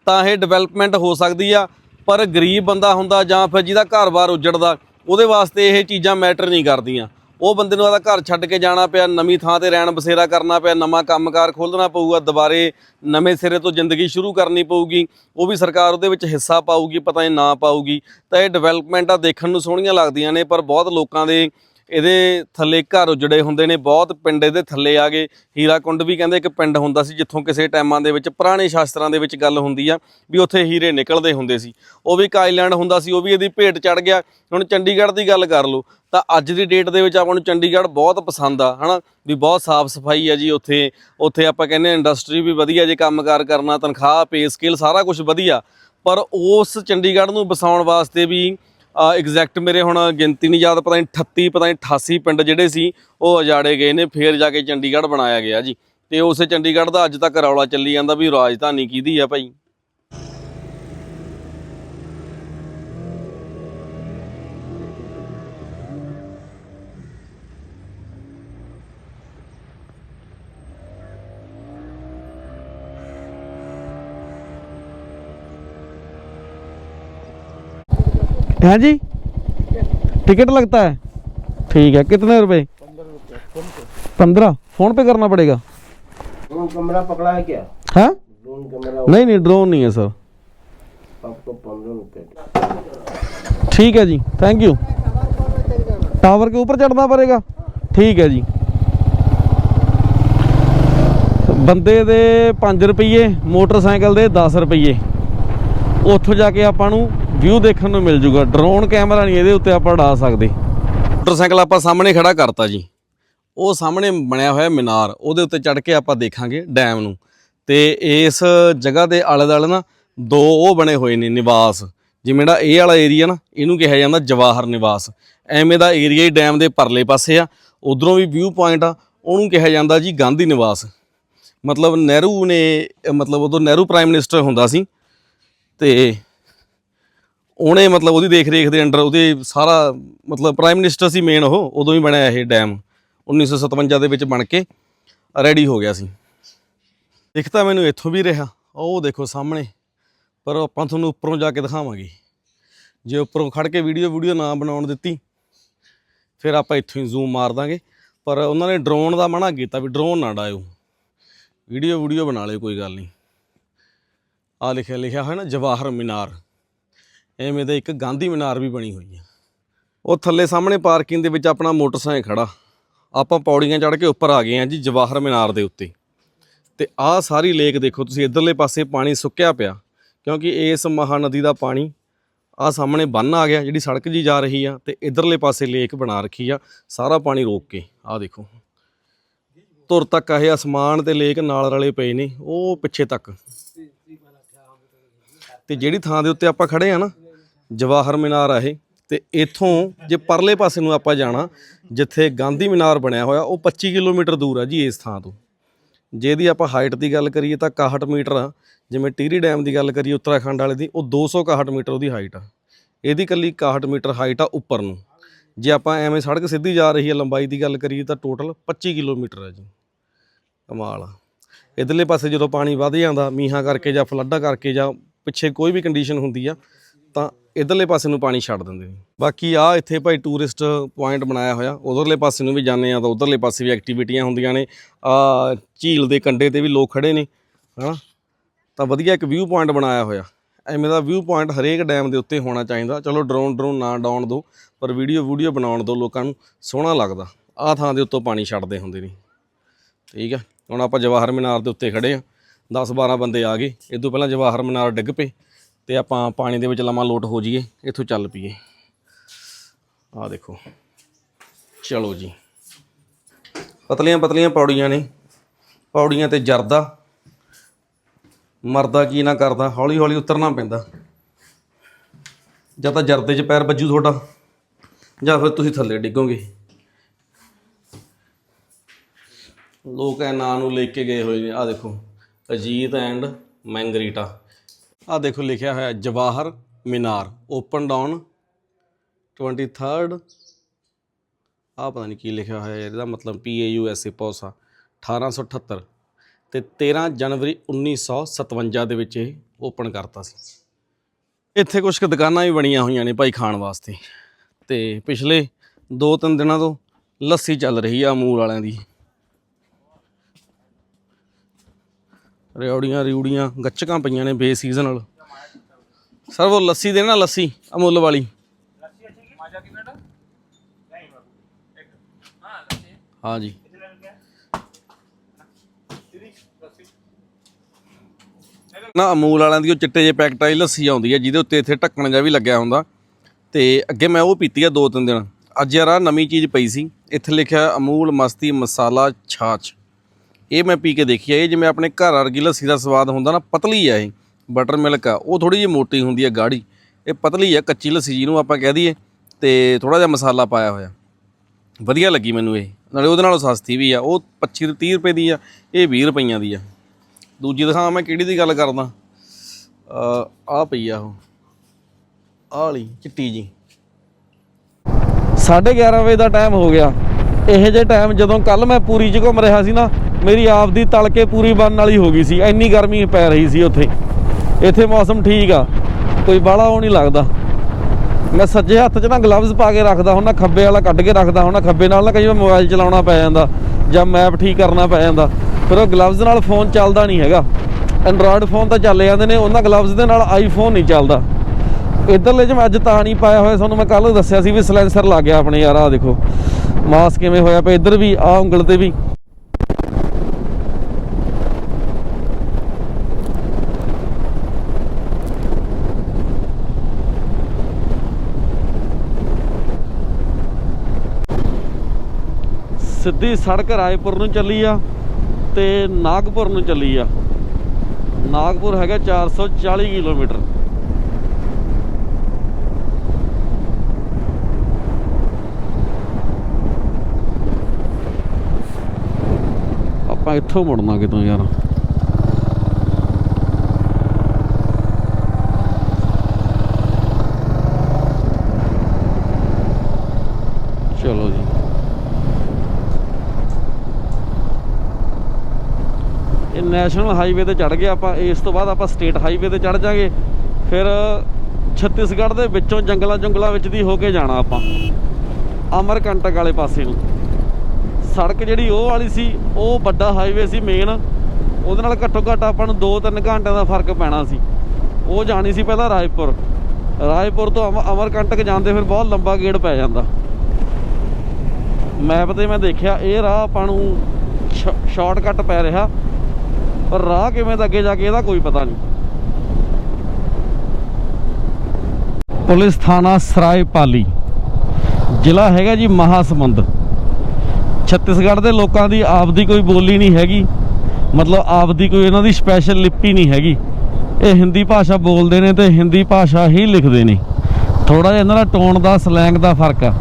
ਤਾਂ ਇਹ ਡਿਵੈਲਪਮੈਂਟ ਹੋ ਸਕਦੀ ਆ, ਪਰ ਗਰੀਬ ਬੰਦਾ ਹੁੰਦਾ ਜਾਂ ਫਿਰ ਜਿਹਦਾ ਘਰ-ਬਾਰ ਉਜੜਦਾ, ਉਹਦੇ ਵਾਸਤੇ ਇਹ ਚੀਜ਼ਾਂ ਮੈਟਰ ਨਹੀਂ ਕਰਦੀਆਂ। ਉਹ ਬੰਦੇ ਨੂੰ ਆਦਾ ਘਰ ਛੱਡ ਕੇ ਜਾਣਾ ਪਿਆ, ਨਵੀਂ ਥਾਂ ਤੇ ਰਹਿਣ ਬਸੇਰਾ ਕਰਨਾ ਪਿਆ, ਨਵਾਂ ਕੰਮਕਾਰ ਖੋਲ੍ਹਣਾ ਪਊਗਾ, ਦੁਬਾਰੇ ਨਵੇਂ ਸਿਰੇ ਤੋਂ ਜ਼ਿੰਦਗੀ ਸ਼ੁਰੂ ਕਰਨੀ ਪਊਗੀ, ਉਹ ਵੀ ਸਰਕਾਰ ਉਹਦੇ ਵਿੱਚ ਹਿੱਸਾ ਪਾਊਗੀ, ਪਤਾ ਨਹੀਂ ਨਾ ਪਾਊਗੀ। ਤਾਂ ਇਹ ਡਿਵੈਲਪਮੈਂਟਾਂ ਦੇਖਣ ਨੂੰ ਸੋਹਣੀਆਂ ਲੱਗਦੀਆਂ ਨੇ, ਪਰ ਬਹੁਤ ਲੋਕਾਂ ਦੇ ਇਹਦੇ ਥੱਲੇ ਘਰ ਉਜੜੇ ਹੁੰਦੇ ਨੇ, ਬਹੁਤ ਪਿੰਡ ਇਹਦੇ ਥੱਲੇ ਆ ਗਏ। ਹੀਰਾਕੁੰਡ ਵੀ ਕਹਿੰਦੇ ਇੱਕ ਪਿੰਡ ਹੁੰਦਾ ਸੀ, ਜਿੱਥੋਂ ਕਿਸੇ ਟਾਈਮਾਂ ਦੇ ਵਿੱਚ, ਪੁਰਾਣੇ ਸ਼ਾਸਤਰਾਂ ਦੇ ਵਿੱਚ ਗੱਲ ਹੁੰਦੀ ਆ, ਵੀ ਉੱਥੇ ਹੀਰੇ ਨਿਕਲਦੇ ਹੁੰਦੇ ਸੀ। ਉਹ ਵੀ ਇੱਕ ਹੁੰਦਾ ਸੀ, ਉਹ ਵੀ ਇਹਦੀ ਭੇਟ ਚੜ ਗਿਆ। ਹੁਣ ਚੰਡੀਗੜ੍ਹ ਦੀ ਗੱਲ ਕਰ ਲਓ, ਤਾਂ ਅੱਜ ਦੀ ਡੇਟ ਦੇ ਵਿੱਚ ਆਪਾਂ ਨੂੰ ਚੰਡੀਗੜ੍ਹ ਬਹੁਤ ਪਸੰਦ ਆ, ਹਨਾ? ਵੀ ਬਹੁਤ ਸਾਫ਼ ਸਫ਼ਾਈ ਆ ਜੀ ਉੱਥੇ। ਉੱਥੇ ਆਪਾਂ ਕਹਿੰਦੇ ਇੰਡਸਟਰੀ ਵੀ ਵਧੀਆ ਜੇ ਕੰਮਕਾਰ ਕਰਨਾ, ਤਨਖਾਹ ਪੇ ਸਕੇਲ ਸਾਰਾ ਕੁਝ ਵਧੀਆ। ਪਰ ਉਸ ਚੰਡੀਗੜ੍ਹ ਨੂੰ ਬਸਾਉਣ ਵਾਸਤੇ ਵੀ ਐਗਜ਼ੈਕਟ ਮੇਰੇ ਹੁਣ ਗਿਣਤੀ ਨਹੀਂ ਯਾਦ, ਪਤਾ ਨਹੀਂ 38 ਪਤਾ ਨਹੀਂ 88 ਪਿੰਡ ਜਿਹੜੇ ਸੀ, ਉਹ ਉਜਾੜੇ ਗਏ ਨੇ, ਫੇਰ ਜਾ ਕੇ ਚੰਡੀਗੜ੍ਹ ਬਣਾਇਆ ਗਿਆ ਜੀ। ਤੇ ਉਸੇ ਚੰਡੀਗੜ੍ਹ ਦਾ ਅੱਜ ਤੱਕ ਰੌਲਾ ਚੱਲੀ ਜਾਂਦਾ ਵੀ ਰਾਜਧਾਨੀ ਕਿਹਦੀ ਆ ਭਾਈ? हैं जी टिकट लगता है ठीक है कितने रुपए पंद्रह फोन पे करना पड़ेगा
ड्रोन कैमरा पकड़ा है क्या
है
ड्रोन कैमरा
नहीं नहीं ड्रोन नहीं है सर
आपको पंद्रह रुपए
ठीक है जी थैंक यू टावर के ऊपर चढ़ना पड़ेगा ठीक है जी ਬੰਦੇ ਦੇ 5 ਰੁਪਏ ਮੋਟਰਸਾਈਕਲ ਦੇ 10 ਰੁਪਏ ਉੱਥੋਂ ਜਾ ਕੇ ਆਪਾਂ ਨੂੰ ਵਿਊ ਦੇਖਣ ਨੂੰ ਮਿਲ ਜੂਗਾ। ਡਰੋਨ ਕੈਮਰਾ ਨਹੀਂ ਇਹਦੇ ਉੱਤੇ ਆਪਾਂ ਡਾ ਸਕਦੇ। ਮੋਟਰਸਾਈਕਲ ਆਪਾਂ ਸਾਹਮਣੇ ਖੜਾ ਕਰਤਾ ਜੀ। ਉਹ ਸਾਹਮਣੇ ਬਣਿਆ ਹੋਇਆ ਮੀਨਾਰ, ਉਹਦੇ ਉੱਤੇ ਚੜ ਕੇ ਆਪਾਂ ਦੇਖਾਂਗੇ ਡੈਮ ਨੂੰ। ਤੇ ਇਸ ਜਗ੍ਹਾ ਦੇ ਆਲੇ ਦੁਆਲੇ ਨਾ ਦੋ ਉਹ ਬਣੇ ਹੋਏ ਨੇ, ਨਿਵਾਸ। ਜਿਵੇਂ ਦਾ ਇਹ ਵਾਲਾ ਏਰੀਆ ਨਾ, ਇਹਨੂੰ ਕਿਹਾ ਜਾਂਦਾ ਜਵਾਹਰ ਨਿਵਾਸ। ਐਵੇਂ ਦਾ ਏਰੀਆ ਹੀ ਡੈਮ ਦੇ ਪਰਲੇ ਪਾਸੇ ਆ। ਉਧਰੋਂ ਵੀ ਵਿਊ ਪੁਆਇੰਟ ਆ, ਉਹਨੂੰ ਕਿਹਾ ਜਾਂਦਾ ਜੀ ਗਾਂਧੀ ਨਿਵਾਸ। ਮਤਲਬ ਨਹਿਰੂ ਨੇ, ਮਤਲਬ ਉਦੋਂ ਨਹਿਰੂ ਪ੍ਰਾਈਮ ਮਿਨਿਸਟਰ ਹੁੰਦਾ ਸੀ ਤੇ ਉਹਨੇ ਮਤਲਬ ਉਹਦੀ ਦੇਖ ਰੇਖ ਦੇ ਅੰਡਰ ਉਹਦੇ ਸਾਰਾ ਮਤਲਬ ਪ੍ਰਾਈਮ ਮਿਨਿਸਟਰ ਸੀ ਮੇਨ ਉਹ, ਉਦੋਂ ਹੀ ਬਣਿਆ ਇਹ ਡੈਮ 1957 ਦੇ ਵਿੱਚ ਬਣ ਕੇ ਰੈਡੀ ਹੋ ਗਿਆ ਸੀ। ਦਿਖਦਾ ਮੈਨੂੰ ਇੱਥੋਂ ਵੀ ਰਿਹਾ, ਉਹ ਦੇਖੋ ਸਾਹਮਣੇ, ਪਰ ਆਪਾਂ ਤੁਹਾਨੂੰ ਉੱਪਰੋਂ ਜਾ ਕੇ ਦਿਖਾਵਾਂਗੇ। ਜੇ ਉੱਪਰੋਂ ਖੜ ਕੇ ਵੀਡੀਓ ਵੀਡੀਓ ਨਾ ਬਣਾਉਣ ਦਿੱਤੀ, ਫਿਰ ਆਪਾਂ ਇੱਥੋਂ ਹੀ ਜ਼ੂਮ ਮਾਰ ਦਾਂਗੇ। ਪਰ ਉਹਨਾਂ ਨੇ ਡਰੋਨ ਦਾ ਮਨਾ ਕੀਤਾ ਵੀ ਡਰੋਨ ਨਾ ਡਾਇਓ। ਵੀਡੀਓ ਵੀਡੀਓ ਬਣਾ ਲਿਓ, ਕੋਈ ਗੱਲ ਨਹੀਂ। ਆ ਲਿਖਿਆ ਲਿਖਿਆ ਹੋਇਆ ਨਾ, ਜਵਾਹਰ ਮੀਨਾਰ। ਐਵੇਂ ਦਾ ਇੱਕ ਗਾਂਧੀ ਮੀਨਾਰ ਵੀ ਬਣੀ ਹੋਈ ਆ। ਉਹ ਥੱਲੇ ਸਾਹਮਣੇ ਪਾਰਕਿੰਗ ਦੇ ਵਿੱਚ ਆਪਣਾ ਮੋਟਰਸਾਈਕਲ ਖੜਾ। ਆਪਾਂ ਪੌੜੀਆਂ ਚੜ੍ਹ ਕੇ ਉੱਪਰ ਆ ਗਏ ਹਾਂ ਜੀ, ਜਵਾਹਰ ਮੀਨਾਰ ਦੇ ਉੱਤੇ। ਤੇ ਆਹ ਸਾਰੀ ਲੇਕ ਦੇਖੋ ਤੁਸੀਂ, ਇਧਰਲੇ ਪਾਸੇ ਪਾਣੀ ਸੁੱਕਿਆ ਪਿਆ, ਕਿਉਂਕਿ ਇਸ ਮਹਾਨਦੀ ਦਾ ਪਾਣੀ ਆਹ ਸਾਹਮਣੇ ਬੰਨ ਆ ਗਿਆ, ਜਿਹੜੀ ਸੜਕ ਜੀ ਜਾ ਰਹੀ ਆ, ਤੇ ਇਧਰਲੇ ਪਾਸੇ ਲੇਕ ਬਣਾ ਰੱਖੀ ਆ, ਸਾਰਾ ਪਾਣੀ ਰੋਕ ਕੇ। ਆਹ ਦੇਖੋ। ਧੁਰ ਤੱਕ ਇਹ ਅਸਮਾਨ ਤੇ ਲੇਕ ਨਾਲ ਰਲੇ ਪਏ ਨੇ, ਉਹ ਪਿੱਛੇ ਤੱਕ। ਤੇ ਜਿਹੜੀ ਥਾਂ ਦੇ ਉੱਤੇ ਆਪਾਂ ਖੜੇ ਆ ਨਾ, ਜਵਾਹਰ ਮੀਨਾਰ ਆ ਇਹ, ਤੇ ਇੱਥੋਂ ਜੇ ਪਰਲੇ ਪਾਸੇ ਨੂੰ ਆਪਾਂ ਜਾਣਾ, ਜਿੱਥੇ ਗਾਂਧੀ ਮੀਨਾਰ ਬਣਿਆ ਹੋਇਆ, ਉਹ 25 ਕਿਲੋਮੀਟਰ ਦੂਰ ਆ ਜੀ ਇਸ ਥਾਂ ਤੋਂ। ਜੇ ਇਹਦੀ ਆਪਾਂ ਹਾਈਟ ਦੀ ਗੱਲ ਕਰੀਏ ਤਾਂ 61 ਮੀਟਰ ਆ, ਜਿਵੇਂ ਟੀਰੀ ਡੈਮ ਦੀ ਗੱਲ ਕਰੀਏ ਉੱਤਰਾਖੰਡ ਵਾਲੇ ਦੀ, ਉਹ 261 ਮੀਟਰ ਉਹਦੀ ਹਾਈਟ ਆ। ਇਹਦੀ ਕੱਲੀ 61 ਮੀਟਰ ਹਾਈਟ ਆ ਉੱਪਰ ਨੂੰ। ਜੇ ਆਪਾਂ ਐਵੇਂ ਸੜਕ ਸਿੱਧੀ ਜਾ ਰਹੀ ਹੈ ਲੰਬਾਈ ਦੀ ਗੱਲ ਕਰੀਏ ਤਾਂ ਟੋਟਲ 25 ਕਿਲੋਮੀਟਰ ਹੈ ਜੀ। ਕਮਾਲ ਆ। ਇਧਰਲੇ ਪਾਸੇ ਜਦੋਂ ਪਾਣੀ ਵੱਧ ਜਾਂਦਾ, ਮੀਂਹਾਂ ਕਰਕੇ ਜਾਂ ਫਲੱਡਾਂ ਕਰਕੇ ਜਾਂ ਪਿੱਛੇ ਕੋਈ ਵੀ ਕੰਡੀਸ਼ਨ ਹੁੰਦੀ ਆ, ਤਾਂ ਇਧਰਲੇ ਪਾਸੇ ਨੂੰ ਪਾਣੀ ਛੱਡ ਦਿੰਦੇ ਨੇ। ਬਾਕੀ ਆ ਇੱਥੇ ਭਾਈ ਟੂਰਿਸਟ ਪੁਆਇੰਟ ਬਣਾਇਆ ਹੋਇਆ, ਉਧਰਲੇ ਪਾਸੇ ਨੂੰ ਵੀ ਜਾਂਦੇ ਆ ਤਾਂ ਉਧਰਲੇ ਪਾਸੇ ਵੀ ਐਕਟੀਵਿਟੀਆਂ ਹੁੰਦੀਆਂ ਨੇ। ਆ ਝੀਲ ਦੇ ਕੰਢੇ ਤੇ ਵੀ ਲੋਕ ਖੜੇ ਨੇ, ਹਨਾ? ਤਾਂ ਵਧੀਆ ਇੱਕ ਵਿਊ ਪੁਆਇੰਟ ਬਣਾਇਆ ਹੋਇਆ। ਐਵੇਂ ਦਾ ਵਿਊ ਪੁਆਇੰਟ ਹਰੇਕ ਡੈਮ ਦੇ ਉੱਤੇ ਹੋਣਾ ਚਾਹੀਦਾ। ਚਲੋ ਡਰੋਨ ਡਰੋਨ ਨਾ ਡਾਉਣ ਦਿਓ, ਪਰ ਵੀਡੀਓ ਵੀਡੀਓ ਬਣਾਉਣ ਦਿਓ ਲੋਕਾਂ ਨੂੰ, ਸੋਹਣਾ ਲੱਗਦਾ। ਆਹ ਥਾਂ ਦੇ ਉੱਤੋਂ ਪਾਣੀ ਛੱਡਦੇ ਹੁੰਦੇ ਨੇ। ਠੀਕ ਆ, ਹੁਣ ਆਪਾਂ ਜਵਾਹਰ ਮੀਨਾਰ ਦੇ ਉੱਤੇ ਖੜੇ ਆ। 10 12 ਬੰਦੇ ਆ ਗਏ। ਇਹ ਤੋਂ ਪਹਿਲਾਂ ਜਵਾਹਰ ਮਨਾਰ ਡਿੱਗ ਪਏ ਤੇ ਆਪਾਂ ਪਾਣੀ ਦੇ ਵਿੱਚ ਲੰਮਾ ਲੋਟ ਹੋ ਜਾਈਏ, ਇੱਥੋਂ ਚੱਲ ਪਈਏ। ਆਹ ਦੇਖੋ। ਚਲੋ ਜੀ। ਪਤਲੀਆਂ ਪਤਲੀਆਂ ਪੌੜੀਆਂ ਨੇ। ਪੌੜੀਆਂ ਤੇ ਜਰਦਾ। ਮਰਦਾ ਕੀ ਨਾ ਕਰਦਾ, ਹੌਲੀ ਹੌਲੀ ਉਤਰਨਾ ਪੈਂਦਾ। ਜਾਂ ਤਾਂ ਜਰਦੇ 'ਚ ਪੈਰ ਵੱਜੂ ਤੁਹਾਡਾ, ਜਾਂ ਫਿਰ ਤੁਸੀਂ ਥੱਲੇ ਡਿੱਗੋਗੇ। ਲੋਕ ਇਹ ਨਾਂ ਨੂੰ ਲੈ ਕੇ ਗਏ ਹੋਏ ਨੇ। ਆ ਦੇਖੋ। Ajit and margarita. ਆ ਦੇਖੋ, ਲਿਖਿਆ ਹੋਇਆ ਜਵਾਹਰ ਮੀਨਾਰ ਓਪਨ ਡਾਊਨ 23rd ਆ ਪਤਾ ਨਹੀਂ ਕੀ ਲਿਖਿਆ ਹੋਇਆ ਇਹਦਾ ਮਤਲਬ ਪੀ ਏ ਯੂ ਐਸ ਏ ਪੌਸਾ 1878 ਤੇ 13 ਜਨਵਰੀ 1957 ਦੇ ਵਿੱਚ ਇਹ ਓਪਨ ਕਰਤਾ ਸੀ। ਇੱਥੇ ਕੁਝ ਕੁ ਦੁਕਾਨਾਂ ਵੀ ਬਣੀਆਂ ਹੋਈਆਂ ਨੇ ਭਾਈ ਖਾਣ ਵਾਸਤੇ। ਤੇ ਪਿਛਲੇ 2-3 ਦਿਨਾਂ ਤੋਂ ਲੱਸੀ ਚੱਲ ਰਹੀ ਆ ਅਮੂਲ ਵਾਲਿਆਂ ਦੀ। ਰਿਉੜੀਆਂ ਰਿਉੜੀਆਂ ਗੱਚਕਾਂ ਪਈਆਂ ਨੇ ਬੇਸੀਜ਼ਨਲ ਸਰ, ਉਹ ਲੱਸੀ ਦੇ ਨਾ ਲੱਸੀ, ਅਮੁੱਲ ਵਾਲੀ। ਹਾਂ ਜੀ। ਨਾ, ਅਮੂਲ ਵਾਲਿਆਂ ਦੀ ਉਹ ਚਿੱਟੇ ਜਿਹੇ ਪੈਕਟ ਵਾਲੀ ਲੱਸੀ ਆਉਂਦੀ ਹੈ, ਜਿਹਦੇ ਉੱਤੇ ਇੱਥੇ ਢੱਕਣ ਜਿਹਾ ਵੀ ਲੱਗਿਆ ਹੁੰਦਾ। ਤੇ ਅੱਗੇ ਮੈਂ ਉਹ ਪੀਤੀ ਆ ਦੋ ਤਿੰਨ ਦਿਨ। ਅੱਜ ਯਾਰ ਆਹ ਨਵੀਂ ਚੀਜ਼ ਪਈ ਸੀ। ਇੱਥੇ ਲਿਖਿਆ ਅਮੂਲ ਮਸਤੀ ਮਸਾਲਾ ਛਾਛ। ਇਹ ਮੈਂ ਪੀ ਕੇ ਦੇਖੀ ਆ, ਇਹ ਜਿਵੇਂ ਆਪਣੇ ਘਰ ਵਰਗੀ ਲੱਸੀ ਦਾ ਸਵਾਦ ਹੁੰਦਾ ਨਾ, ਪਤਲੀ ਆ ਇਹ ਬਟਰ ਮਿਲਕ ਆ, ਉਹ ਥੋੜੀ ਜਿਹੀ ਮੋਟੀ ਹੁੰਦੀ ਆ ਗਾੜੀ ਇਹ ਪਤਲੀ ਆ, ਕੱਚੀ ਲੱਸੀ ਜਿਹਨੂੰ ਆਪਾਂ ਕਹਿ ਦਈਏ, ਤੇ ਥੋੜਾ ਜਿਹਾ ਮਸਾਲਾ ਪਾਇਆ ਹੋਇਆ। ਵਧੀਆ ਲੱਗੀ ਮੈਨੂੰ ਇਹ, ਨਾਲੇ ਉਹਦੇ ਨਾਲੋਂ ਸਸਤੀ ਵੀ ਆ, ਉਹ 25 30 ਰੁਪਏ ਦੀ ਆ, ਇਹ 20 ਰੁਪਈਆਂ ਦੀ ਆ। ਦੂਜੀ ਦਿਖਾ, ਮੈਂ ਕਿਹੜੀ ਦੀ ਗੱਲ ਕਰਦਾ? ਆ ਪਈ ਆ ਉਹ ਆਲੀ ਚਿੱਟੀ ਜੀ 11:30 ਵਜੇ ਦਾ ਟਾਈਮ ਹੋ ਗਿਆ। ਇਹ ਜੇ ਟਾਈਮ ਜਦੋਂ ਕੱਲ ਮੈਂ ਪੂਰੀ ਚ ਘੁੰਮ ਰਿਹਾ ਸੀ ਨਾ ਮੇਰੀ ਆਪ ਦੀ ਤਲਕੇ ਪੂਰੀ ਬਣਨ ਵਾਲੀ ਹੋ ਗਈ ਸੀ, ਇੰਨੀ ਗਰਮੀ ਪੈ ਰਹੀ ਸੀ ਉੱਥੇ। ਇੱਥੇ ਮੌਸਮ ਠੀਕ ਆ, ਕੋਈ ਬਾਹਲਾ ਉਹ ਨਹੀਂ ਲੱਗਦਾ। ਮੈਂ ਸੱਜੇ ਹੱਥ 'ਚ ਨਾ ਗਲਵਜ਼ ਪਾ ਕੇ ਰੱਖਦਾ ਹੁੰਦਾ, ਖੱਬੇ ਵਾਲਾ ਕੱਢ ਕੇ ਰੱਖਦਾ ਹੁੰਦਾ, ਖੱਬੇ ਨਾਲ ਨਾ ਕਈ ਵਾਰ ਮੋਬਾਈਲ ਚਲਾਉਣਾ ਪੈ ਜਾਂਦਾ ਜਾਂ ਮੈਪ ਠੀਕ ਕਰਨਾ ਪੈ ਜਾਂਦਾ। ਫਿਰ ਉਹ ਗਲਵਜ਼ ਨਾਲ ਫੋਨ ਚੱਲਦਾ ਨਹੀਂ ਹੈਗਾ। ਐਂਡਰੋਇਡ ਫੋਨ ਤਾਂ ਚੱਲ ਜਾਂਦੇ ਨੇ, ਉਹਨਾਂ ਗਲਵਜ਼ ਦੇ ਨਾਲ ਆਈਫੋਨ ਨਹੀਂ ਚੱਲਦਾ। ਇਧਰਲੇ ਜਿਵੇਂ ਅੱਜ ਤਾਂ ਨਹੀਂ ਪਾਇਆ ਹੋਇਆ, ਤੁਹਾਨੂੰ ਮੈਂ ਕੱਲ ਦੱਸਿਆ ਸੀ ਵੀ ਸਲੈਂਸਰ ਲੱਗ ਗਿਆ ਆਪਣੇ ਯਾਰ ਆ ਦੇਖੋ। ਮਾਸ ਕਿਵੇਂ ਹੋਇਆ ਪਿਆ, ਇੱਧਰ ਵੀ ਆ ਉਂਗਲ ਤੇ ਵੀ। ਸਿੱਧੀ ਸੜਕ ਰਾਏਪੁਰ ਨੂੰ ਚੱਲੀ ਆ ਤੇ ਨਾਗਪੁਰ ਨੂੰ ਚੱਲੀ ਆ। ਨਾਗਪੁਰ ਹੈਗਾ 440 ਕਿਲੋਮੀਟਰ। ਆਪਾਂ ਇੱਥੋਂ ਮੁੜਨਾ ਕਿਤੋਂ ਯਾਰ ਚਲੋ ਜੀ ਇਹ ਨੈਸ਼ਨਲ ਹਾਈਵੇ ਤੇ ਚੜ ਗਏ ਆਪਾਂ, ਇਸ ਤੋਂ ਬਾਅਦ ਆਪਾਂ ਸਟੇਟ ਹਾਈਵੇ ਤੇ ਚੜ ਜਾਾਂਗੇ। ਫਿਰ ਛੱਤੀਸਗੜ੍ਹ ਦੇ ਵਿੱਚੋਂ ਜੰਗਲਾਂ ਜੰਗਲਾਂ ਵਿੱਚ ਦੀ ਹੋ ਕੇ ਜਾਣਾ ਆਪਾਂ। ਅਮਰਕੰਟਕ ਵਾਲੇ ਪਾਸੇ ਨੂੰ। ਸੜਕ ਜਿਹੜੀ ਉਹ ਵਾਲੀ ਸੀ, ਉਹ ਵੱਡਾ ਹਾਈਵੇ ਸੀ ਮੇਨ ਉਹਦੇ ਨਾਲ ਘੱਟੋ ਘੱਟ ਆਪਾਂ ਨੂੰ 2-3 ਘੰਟਿਆਂ ਦਾ ਫ਼ਰਕ ਪੈਣਾ ਸੀ। ਉਹ ਜਾਣੀ ਸੀ ਪਹਿਲਾਂ ਰਾਏਪੁਰ। ਰਾਏਪੁਰ ਤੋਂ ਅਮ- ਅਮਰਕੰਟਕ ਜਾਂਦੇ ਫਿਰ ਬਹੁਤ ਲੰਬਾ ਗੇੜ ਪੈ ਜਾਂਦਾ। ਮੈਪ ਤੇ ਮੈਂ ਦੇਖਿਆ, ਇਹ ਰਾਹ ਆਪਾਂ ਨੂੰ ਸ਼ਾਰਟਕਟ ਪੈ ਰਿਹਾ। ਪਰ ਰਾਹ ਕਿਵੇਂ ਦਾ ਅੱਗੇ ਜਾ ਕੇ ਇਹਦਾ ਕੋਈ ਪਤਾ ਨਹੀਂ। ਪੁਲਿਸ ਥਾਣਾ ਸਰਾਏ ਪਾਲੀ ਜ਼ਿਲ੍ਹਾ ਹੈਗਾ ਜੀ ਮਹਾਸਮੁੰਦ। ਛੱਤੀਸਗੜ੍ਹ ਦੇ ਲੋਕਾਂ ਦੀ ਆਪਦੀ ਕੋਈ ਬੋਲੀ ਨਹੀਂ ਹੈਗੀ। ਮਤਲਬ ਆਪਦੀ ਕੋਈ ਇਹਨਾਂ ਦੀ ਸਪੈਸ਼ਲ ਲਿਪੀ ਨਹੀਂ ਹੈਗੀ। ਇਹ ਹਿੰਦੀ ਭਾਸ਼ਾ ਬੋਲਦੇ ਨੇ ਤੇ ਹਿੰਦੀ ਭਾਸ਼ਾ ਹੀ ਲਿਖਦੇ ਨੇ। ਥੋੜਾ ਜਿਹਾ ਇਹਨਾਂ ਦਾ ਟੋਨ ਦਾ ਸਲੈਂਗ ਦਾ ਫ਼ਰਕ ਆ।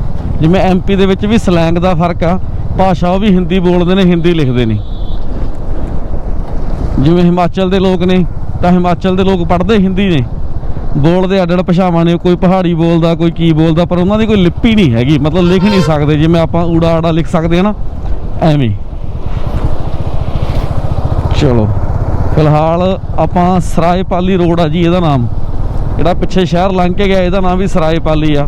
ਜਿਵੇਂ ਐਮਪੀ ਦੇ ਵਿੱਚ ਵੀ ਸਲੈਂਗ ਦਾ ਫ਼ਰਕ ਆ। ਭਾਸ਼ਾ ਉਹ ਵੀ ਹਿੰਦੀ ਬੋਲਦੇ ਨੇ, ਹਿੰਦੀ ਲਿਖਦੇ ਨੇ। ਜਿਵੇਂ ਹਿਮਾਚਲ ਦੇ ਲੋਕ ਨੇ, ਤਾਂ ਹਿਮਾਚਲ ਦੇ ਲੋਕ ਪੜ੍ਹਦੇ ਹਿੰਦੀ ਨੇ। ਬੋਲਦੇ ਅੱਡ ਅੱਡ ਭਾਸ਼ਾਵਾਂ ਨੇ, ਕੋਈ ਪਹਾੜੀ ਬੋਲਦਾ, ਕੋਈ ਕੀ ਬੋਲਦਾ, ਪਰ ਉਹਨਾਂ ਦੀ ਕੋਈ ਲਿਪੀ ਨਹੀਂ ਹੈਗੀ। ਮਤਲਬ ਲਿਖ ਨਹੀਂ ਸਕਦੇ, ਜਿਵੇਂ ਆਪਾਂ ਊੜਾ ਆੜਾ ਲਿਖ ਸਕਦੇ ਆ ਨਾ, ਐਵੇਂ। ਚਲੋ, ਫਿਲਹਾਲ ਆਪਾਂ ਸਰਾਏਪਾਲੀ ਰੋਡ ਆ ਜੀ, ਇਹਦਾ ਨਾਮ। ਜਿਹੜਾ ਪਿੱਛੇ ਸ਼ਹਿਰ ਲੰਘ ਕੇ ਗਿਆ, ਇਹਦਾ ਨਾਮ ਵੀ ਸਰਾਏਪਾਲੀ ਆ।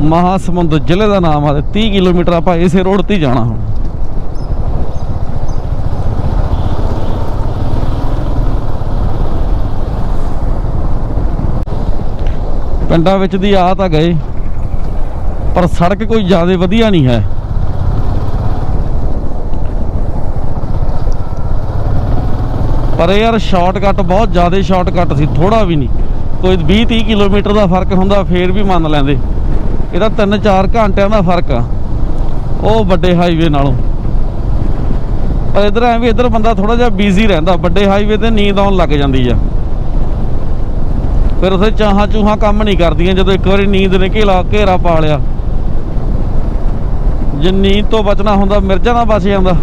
ਮਹਾਸਮੁੰਦ ਜ਼ਿਲ੍ਹੇ ਦਾ ਨਾਮ ਆ ਤੇ 30 ਕਿਲੋਮੀਟਰ ਆਪਾਂ ਇਸੇ ਰੋਡ ਤੇ ਹੀ ਜਾਣਾ ਹੁਣ। ਪਿੰਡਾਂ ਵਿੱਚ ਦੀ ਆ ਤਾਂ ਗਏ। ਪਰ ਸੜਕ ਕੋਈ ਜ਼ਿਆਦਾ ਵਧੀਆ ਨਹੀਂ ਹੈ। ਪਰ ਇਹ ਯਾਰ ਸ਼ਾਰਟਕਟ ਬਹੁਤ ਜ਼ਿਆਦਾ ਸ਼ਾਰਟਕਟ ਸੀ ਥੋੜਾ ਵੀ ਨਹੀਂ। ਕੋਈ 20 30 ਕਿਲੋਮੀਟਰ ਦਾ ਫ਼ਰਕ ਹੁੰਦਾ, ਫੇਰ ਵੀ ਮੰਨ ਲੈਂਦੇ। ਇਹਦਾ 3-4 ਘੰਟਿਆਂ ਦਾ ਫ਼ਰਕ ਆ, ਉਹ ਵੱਡੇ ਹਾਈਵੇ ਨਾਲੋਂ। ਪਰ ਇਧਰ ਐ ਵੀ ਇਧਰ ਬੰਦਾ ਥੋੜਾ ਜਿਹਾ ਬਿਜ਼ੀ ਰਹਿੰਦਾ, ਵੱਡੇ ਹਾਈਵੇ ਤੇ ਨੀਂਦ ਆਉਣ ਲੱਗ ਜਾਂਦੀ ਆ। ਫਿਰ ਉਸੇ ਚਾਹਾਂ ਚੂਹਾਂ ਕੰਮ ਨਹੀਂ ਕਰਦੀਆਂ ਜਦੋਂ ਇੱਕ ਵਾਰੀ ਨੀਂਦ ਨੇ ਘੇਲਾ ਘੇਰਾ ਪਾ ਲਿਆ। ਜੇ ਨੀਂਦ ਤੋਂ ਬਚਣਾ ਹੁੰਦਾ ਮਿਰਜ਼ਾ ਨਾ ਬਚ ਜਾਂਦਾ।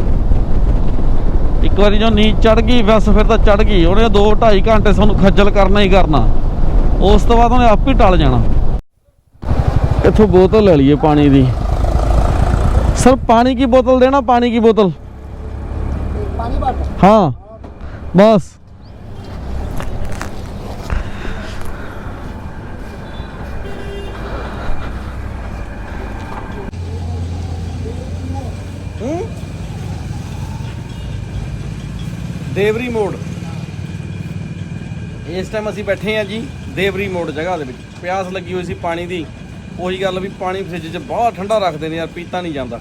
ਇੱਕ ਵਾਰੀ ਜੋ ਨੀਂਦ ਚੜ ਗਈ ਬਸ ਫਿਰ ਤਾਂ ਚੜ ਗਈ। ਉਹਨੇ 2 2.5 ਘੰਟੇ ਸਾਨੂੰ ਖੱਜਲ ਕਰਨਾ ਹੀ ਕਰਨਾ। ਉਸ ਤੋਂ ਬਾਅਦ ਉਹਨੇ ਆਪ ਹੀ ਟਲ ਜਾਣਾ। ਇੱਥੋਂ ਬੋਤਲ ਲੈ ਲਈਏ ਪਾਣੀ ਦੀ। ਸਰ ਪਾਣੀ ਕੀ ਬੋਤਲ ਦੇਣਾ? ਪਾਣੀ ਕੀ ਬੋਤਲ?
ਪਾਣੀ ਬਾਟ
ਹਾਂ। ਬਸ। ਦੇਵਰੀ ਮੋੜ। ਇਸ ਟਾਈਮ ਅਸੀਂ ਬੈਠੇ ਆ ਜੀ ਦੇਵਰੀ ਮੋੜ ਜਗ੍ਹਾ ਦੇ ਵਿੱਚ। ਪਿਆਸ ਲੱਗੀ ਹੋਈ ਸੀ ਪਾਣੀ ਦੀ। ਉਹੀ ਗੱਲ ਵੀ ਪਾਣੀ ਫ੍ਰਿਜ 'ਚ ਬਹੁਤ ਠੰਡਾ ਰੱਖਦੇ ਨੇ ਯਾਰ, ਪੀਤਾ ਨਹੀਂ ਜਾਂਦਾ।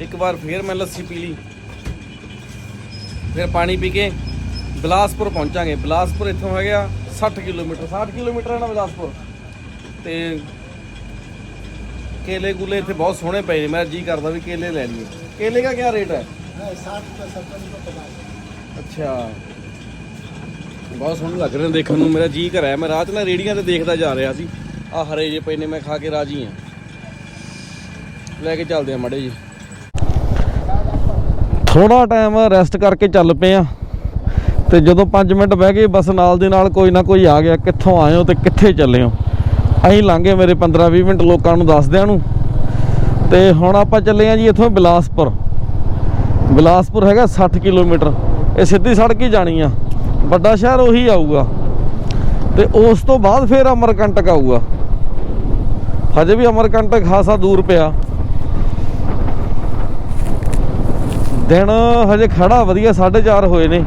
ਇੱਕ ਵਾਰ ਫੇਰ ਮੈਂ ਲੱਸੀ ਪੀ ਲਈ। ਫਿਰ ਪਾਣੀ ਪੀ ਕੇ ਬਲਾਸਪੁਰ ਪਹੁੰਚਾਂਗੇ। ਬਲਾਸਪੁਰ ਇੱਥੋਂ ਹੈਗਾ 60 ਕਿਲੋਮੀਟਰ 60 ਕਿਲੋਮੀਟਰ ਹੈ ਨਾ ਬਲਾਸਪੁਰ। ਤੇ ਕੇਲੇ ਗੁਲੇ ਇੱਥੇ ਬਹੁਤ ਸੋਹਣੇ ਪਏ ਨੇ। ਮੈਂ ਜੀ ਕਰਦਾ ਵੀ ਕੇਲੇ ਲੈ ਲਈਏ। ਕੇਲੇ ਦਾ ਕੀ ਰੇਟ ਹੈ?
60 70 ਰੁਪਏ
ਅੱਛਾ। ਬਹੁਤ ਸੋਹਣੇ ਲੱਗ ਰਹੇ ਨੇ ਦੇਖਣ ਨੂੰ। ਮੇਰਾ ਜੀ ਕਰਿਆ। ਮੈਂ ਰਾਤ ਨਾਲ ਰੇੜੀਆਂ ਤੇ ਦੇਖਦਾ ਜਾ ਰਿਹਾ ਸੀ। ਆ ਹਰੇ ਜੇ ਪਏ ਨੇ, ਮੈਂ ਖਾ ਕੇ ਰਾਜੀ ਆ ਲੈ ਕੇ ਚੱਲਦੇ ਆ ਮੜੇ ਜੀ ਥੋੜਾ ਟਾਈਮ ਰੈਸਟ ਕਰਕੇ ਚੱਲ ਪਏ ਆ ਤੇ ਜਦੋਂ 5 ਮਿੰਟ ਬਹਿ ਗਏ, ਬਸ ਨਾਲ ਦੇ ਨਾਲ ਕੋਈ ਨਾ ਕੋਈ ਆ ਗਿਆ। ਕਿੱਥੋਂ ਆਏ ਹੋ ਤੇ ਕਿੱਥੇ ਚੱਲੇ ਹੋ? ਅਸੀਂ ਲੰਘੇ ਮੇਰੇ 15-20 ਮਿੰਟ ਲੋਕਾਂ ਨੂੰ ਦੱਸਦਿਆਂ ਨੂੰ। ਤੇ ਹੁਣ ਆਪਾਂ ਚੱਲੇ ਆ ਜੀ ਇੱਥੋਂ ਬਿਲਾਸਪੁਰ। ਬਿਲਾਸਪੁਰ ਹੈਗਾ 60 ਕਿਲੋਮੀਟਰ। ਇਹ ਸਿੱਧੀ ਸੜਕ ਹੀ ਜਾਣੀ ਆ। ਵੱਡਾ ਸ਼ਹਿਰ ਉਹੀ ਆਊਗਾ। ਤੇ ਉਸ ਤੋਂ ਬਾਅਦ ਫਿਰ ਅਮਰਕੰਟਕ ਆਊਗਾ। ਹਜੇ ਵੀ ਅਮਰਕੰਟਕ ਖਾਸਾ ਦੂਰ ਪਿਆ। ਦਿਨ ਹਜੇ ਖੜਾ ਵਧੀਆ 4:30 ਹੋਏ ਨੇ।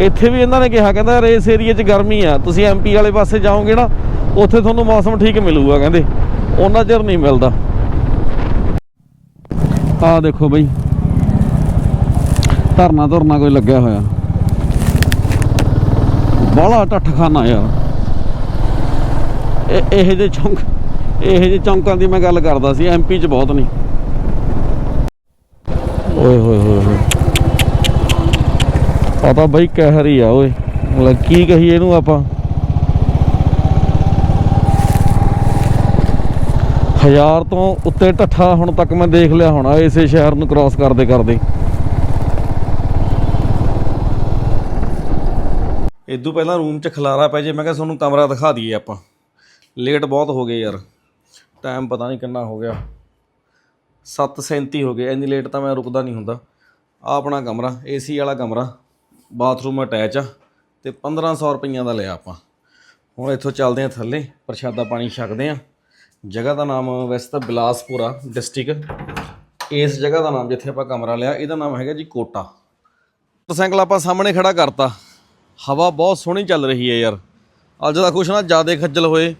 ਇੱਥੇ ਵੀ ਇਹਨਾਂ ਨੇ ਕਿਹਾ, ਕਹਿੰਦਾ ਯਾਰ ਇਸ ਏਰੀਏ 'ਚ ਗਰਮੀ ਆ। ਤੁਸੀਂ ਐਮਪੀ ਵਾਲੇ ਪਾਸੇ ਜਾਓਗੇ ਨਾ, ਉੱਥੇ ਤੁਹਾਨੂੰ ਮੌਸਮ ਠੀਕ ਮਿਲੂਗਾ, ਕਹਿੰਦੇ। ਉਹਨਾਂ ਚਿਰ ਨਹੀਂ ਮਿਲਦਾ। ਆਹ ਦੇਖੋ ਬਈ। ਧਰਨਾ ਧਰਨਾ ਕੋਈ ਲੱਗਿਆ ਹੋਇਆ। ਬਾਹਲਾ ਟੱਠਖਾਨਾ ਯਾਰ। ਇਹ ਇਹੋ ਜਿਹੇ ਚੌਂਕ ਇਹੋ ਜਿਹੇ ਚੌਂਕਾਂ ਦੀ ਮੈਂ ਗੱਲ ਕਰਦਾ ਸੀ ਐਮਪੀ 'ਚ ਬਹੁਤ ਨਹੀਂ ਓਏ, ਹੋਏ ਹੋਏ ਪਤਾ ਬਈ ਕਹਿਰ ਹੀ ਆ, ਓਏ। ਮਤਲਬ ਕੀ ਕਹੀ ਇਹਨੂੰ ਆਪਾਂ? ਹਜ਼ਾਰ ਤੋਂ ਉੱਤੇ ਢੱਠਾ ਹੁਣ ਤੱਕ ਮੈਂ ਦੇਖ ਲਿਆ ਹੋਣਾ, ਇਸੇ ਸ਼ਹਿਰ ਨੂੰ ਕ੍ਰਾਸ ਕਰਦੇ ਕਰਦੇ ਇਦੋਂ ਪਹਿਲਾਂ ਰੂਮ 'ਚ ਖਲਾਰਾ ਪੈ ਜੇ, ਮੈਂ ਕਿਹਾ ਤੁਹਾਨੂੰ ਕਮਰਾ ਦਿਖਾ ਦਈਏ ਆਪਾਂ। ਲੇਟ ਬਹੁਤ ਹੋ ਗਏ ਯਾਰ। ਟਾਈਮ ਪਤਾ ਨਹੀਂ ਕਿੰਨਾ ਹੋ ਗਿਆ। 7:37 ਹੋ ਗਏ, ਇੰਨੀ ਲੇਟ ਤਾਂ ਮੈਂ ਰੁਕਦਾ ਨਹੀਂ ਹੁੰਦਾ। ਆ ਆਪਣਾ ਕਮਰਾ ਏਸੀ ਵਾਲਾ ਕਮਰਾ ਬਾਥਰੂਮ ਅਟੈਚ ਆ, ਤੇ 1500 ਰੁਪਈਆਂ ਦਾ ਲਿਆ ਆਪਾਂ। ਹੁਣ ਇੱਥੋਂ ਚੱਲਦੇ ਆ ਥੱਲੇ, ਪ੍ਰਸ਼ਾਦਾ ਪਾਣੀ ਛਕਦੇ ਆ। ਜਗ੍ਹਾ ਦਾ ਨਾਮ ਵੈਸੇ ਤਾਂ ਬਿਲਾਸਪੁਰ ਡਿਸਟ੍ਰਿਕਟ ਇਸ ਜਗ੍ਹਾ ਦਾ ਨਾਮ ਜਿੱਥੇ ਆਪਾਂ ਕਮਰਾ ਲਿਆ, ਇਹਦਾ ਨਾਮ ਹੈਗਾ ਜੀ ਕੋਟਾ। ਮੋਟਰਸਾਈਕਲ ਆਪਾਂ ਸਾਹਮਣੇ ਖੜਾ ਕਰਤਾ। ਹਵਾ ਬਹੁਤ ਸੋਹਣੀ ਚੱਲ ਰਹੀ ਹੈ ਯਾਰ। ਅੱਜ ਦਾ ਕੁਛ ਨਾ ਜ਼ਿਆਦਾ ਖੱਜਲ ਹੋਏ।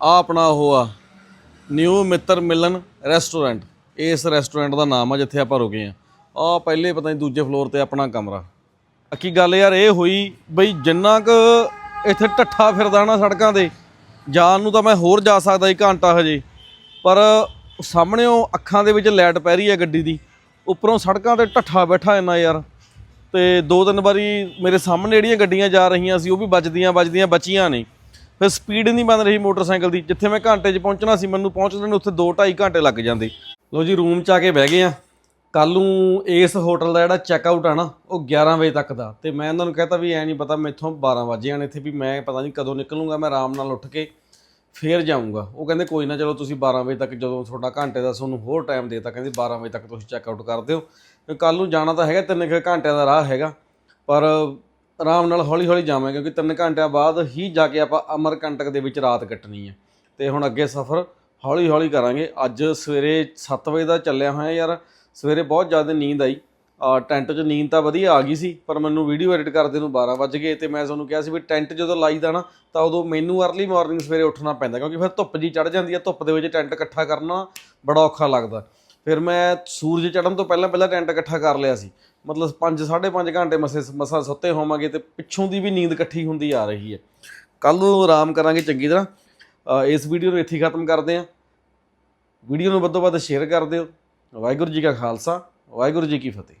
ਆ ਆਪਣਾ ਉਹ ਆ ਨਿਊ ਮਿੱਤਰ ਮਿਲਨ ਰੈਸਟੋਰੈਂਟ ਇਸ ਰੈਸਟੋਰੈਂਟ ਦਾ ਨਾਮ ਆ ਜਿੱਥੇ ਆਪਾਂ ਰੁਕੇ ਆ ਆ ਪਹਿਲੇ ਪਤਾ ਨਹੀਂ ਦੂਜੇ ਫਲੋਰ ਤੇ ਆਪਣਾ ਕਮਰਾ। ਅੱਕੀ ਗੱਲ ਯਾਰ, ਇਹ ਹੋਈ ਬਈ ਜਿੰਨਾ ਕੁ ਇੱਥੇ ਢੱਠਾ ਫਿਰਦਾ ਨਾ ਸੜਕਾਂ ਤੇ, ਜਾਣ ਨੂੰ ਤਾਂ ਮੈਂ ਹੋਰ ਜਾ ਸਕਦਾ ਇੱਕ ਘੰਟਾ ਹਜੇ। ਪਰ ਸਾਹਮਣੇੋਂ ਅੱਖਾਂ ਦੇ ਵਿੱਚ ਲਾਈਟ ਪੈ ਰਹੀ ਹੈ ਗੱਡੀ ਦੀ। ਉੱਪਰੋਂ ਸੜਕਾਂ ਤੇ ਢੱਠਾ ਬੈਠਾ ਇੰਨਾ ਯਾਰ। ਤੇ ਦੋ ਤਿੰਨ ਵਾਰੀ ਮੇਰੇ ਸਾਹਮਣੇ ਜਿਹੜੀਆਂ ਗੱਡੀਆਂ ਜਾ ਰਹੀਆਂ ਸੀ, ਉਹ ਵੀ ਵੱਜਦੀਆਂ ਵੱਜਦੀਆਂ, ਬਚੀਆਂ ਨੇ ਫਿਰ ਸਪੀਡ ਨਹੀਂ ਬਣ ਰਹੀ ਮੋਟਰਸਾਈਕਲ ਦੀ। ਜਿੱਥੇ ਮੈਂ ਘੰਟੇ 'ਚ ਪਹੁੰਚਣਾ ਸੀ, ਮੈਨੂੰ ਪਹੁੰਚਣ ਨੂੰ ਉੱਥੇ 2-2.5 ਘੰਟੇ ਲੱਗ ਜਾਂਦੇ। ਲੋ ਜੀ ਰੂਮ 'ਚ ਆ ਕੇ ਬਹਿ ਗਏ ਆ। ਕੱਲ ਨੂੰ ਇਸ ਹੋਟਲ ਦਾ ਜਿਹੜਾ ਚੈੱਕ ਆਊਟ ਆ ਨਾ, ਉਹ 11 ਵਜੇ ਤੱਕ ਦਾ। ਤੇ ਮੈਂ ਉਹਨਾਂ ਨੂੰ ਕਹਤਾ ਵੀ ਐ ਨਹੀਂ ਪਤਾ, ਮੈਥੋਂ 12 ਵਜੇ ਆਣ ਇੱਥੇ ਵੀ ਮੈਂ ਪਤਾ ਨਹੀਂ ਕਦੋਂ ਨਿਕਲੂੰਗਾ, ਮੈਂ ਆਰਾਮ ਨਾਲ ਉੱਠ ਕੇ ਫੇਰ ਜਾਊਂਗਾ। ਉਹ ਕਹਿੰਦੇ, ਕੋਈ ਨਾ, ਚਲੋ ਤੁਸੀਂ 12 ਵਜੇ ਤੱਕ ਜਦੋਂ ਤੁਹਾਡਾ ਘੰਟੇ ਦਾ ਤੁਹਾਨੂੰ ਹੋਰ ਟਾਈਮ ਦੇਤਾ, ਕਹਿੰਦੇ 12 ਵਜੇ ਤੱਕ ਤੁਸੀਂ ਚੈੱਕ ਆਊਟ ਕਰ ਦਿਓ। ਕੱਲ ਨੂੰ ਜਾਣਾ ਤਾਂ ਹੈਗਾ, ਤਿੰਨ ਕੁ ਘੰਟਿਆਂ ਦਾ ਰਾਹ ਹੈਗਾ। ਪਰ ਆਰਾਮ ਨਾਲ ਹੌਲੀ ਹੌਲੀ ਜਾਵਾਂਗੇ, ਕਿਉਂਕਿ ਤਿੰਨ ਘੰਟਿਆਂ ਬਾਅਦ ਹੀ ਜਾ ਕੇ ਆਪਾਂ ਅਮਰਕੰਟਕ ਦੇ ਵਿੱਚ ਰਾਤ ਕੱਟਣੀ ਹੈ। ਤੇ ਹੁਣ ਅੱਗੇ ਸਫ਼ਰ ਹੌਲੀ ਹੌਲੀ ਕਰਾਂਗੇ। ਅੱਜ ਸਵੇਰੇ 7 ਵਜੇ ਦਾ ਚੱਲਿਆ ਹੋਇਆ ਯਾਰ। ਸਵੇਰੇ ਬਹੁਤ ਜ਼ਿਆਦਾ ਨੀਂਦ ਆਈ। ਟੈਂਟ 'ਚ ਨੀਂਦ ਤਾਂ ਵਧੀਆ ਆ ਗਈ ਸੀ, ਪਰ ਮੈਨੂੰ ਵੀਡੀਓ ਐਡਿਟ ਕਰਦੇ ਨੂੰ 12 ਵੱਜ ਗਏ ਤੇ ਮੈਂ ਤੁਹਾਨੂੰ ਕਿਹਾ ਸੀ ਵੀ ਟੈਂਟ ਜਦੋਂ ਲਾਈਦਾ ਨਾ, ਤਾਂ ਉਦੋਂ ਮੈਨੂੰ ਅਰਲੀ ਮਾਰਨਿੰਗ ਸਵੇਰੇ ਉੱਠਣਾ ਪੈਂਦਾ, ਕਿਉਂਕਿ ਫਿਰ ਧੁੱਪ ਜੀ ਚੜ ਜਾਂਦੀ ਹੈ ਧੁੱਪ ਦੇ ਵਿੱਚ ਟੈਂਟ ਇਕੱਠਾ ਕਰਨਾ ਬੜਾ ਔਖਾ ਲੱਗਦਾ। ਫਿਰ ਮੈਂ ਸੂਰਜ ਚੜ੍ਹਨ ਤੋਂ ਪਹਿਲਾਂ ਪਹਿਲਾਂ ਟੈਂਟ ਇਕੱਠਾ ਕਰ ਲਿਆ ਸੀ। ਮਤਲਬ 5 5.5 ਘੰਟੇ ਮਸੇ, ਮਸਾ ਸੁੱਤੇ ਹੋਵਾਂਗੇ ਤੇ ਪਿੱਛੋਂ ਦੀ ਵੀ ਨੀਂਦ ਇਕੱਠੀ ਹੁੰਦੀ ਆ ਰਹੀ ਹੈ। ਕੱਲ ਨੂੰ ਆਰਾਮ ਕਰਾਂਗੇ ਚੰਗੀ ਤਰ੍ਹਾਂ। ਇਸ ਵੀਡੀਓ ਨੂੰ ਇੱਥੇ ਖਤਮ ਕਰਦੇ ਹਾਂ। ਵੀਡੀਓ ਨੂੰ ਵੱਧੋ ਵੱਧ ਸ਼ੇਅਰ ਕਰ ਦਿਓ। ਵਾਹਿਗੁਰੂ ਜੀ ਕਾ ਖਾਲਸਾ, ਵਾਹਿਗੁਰੂ ਜੀ ਕੀ ਫਤਿਹ।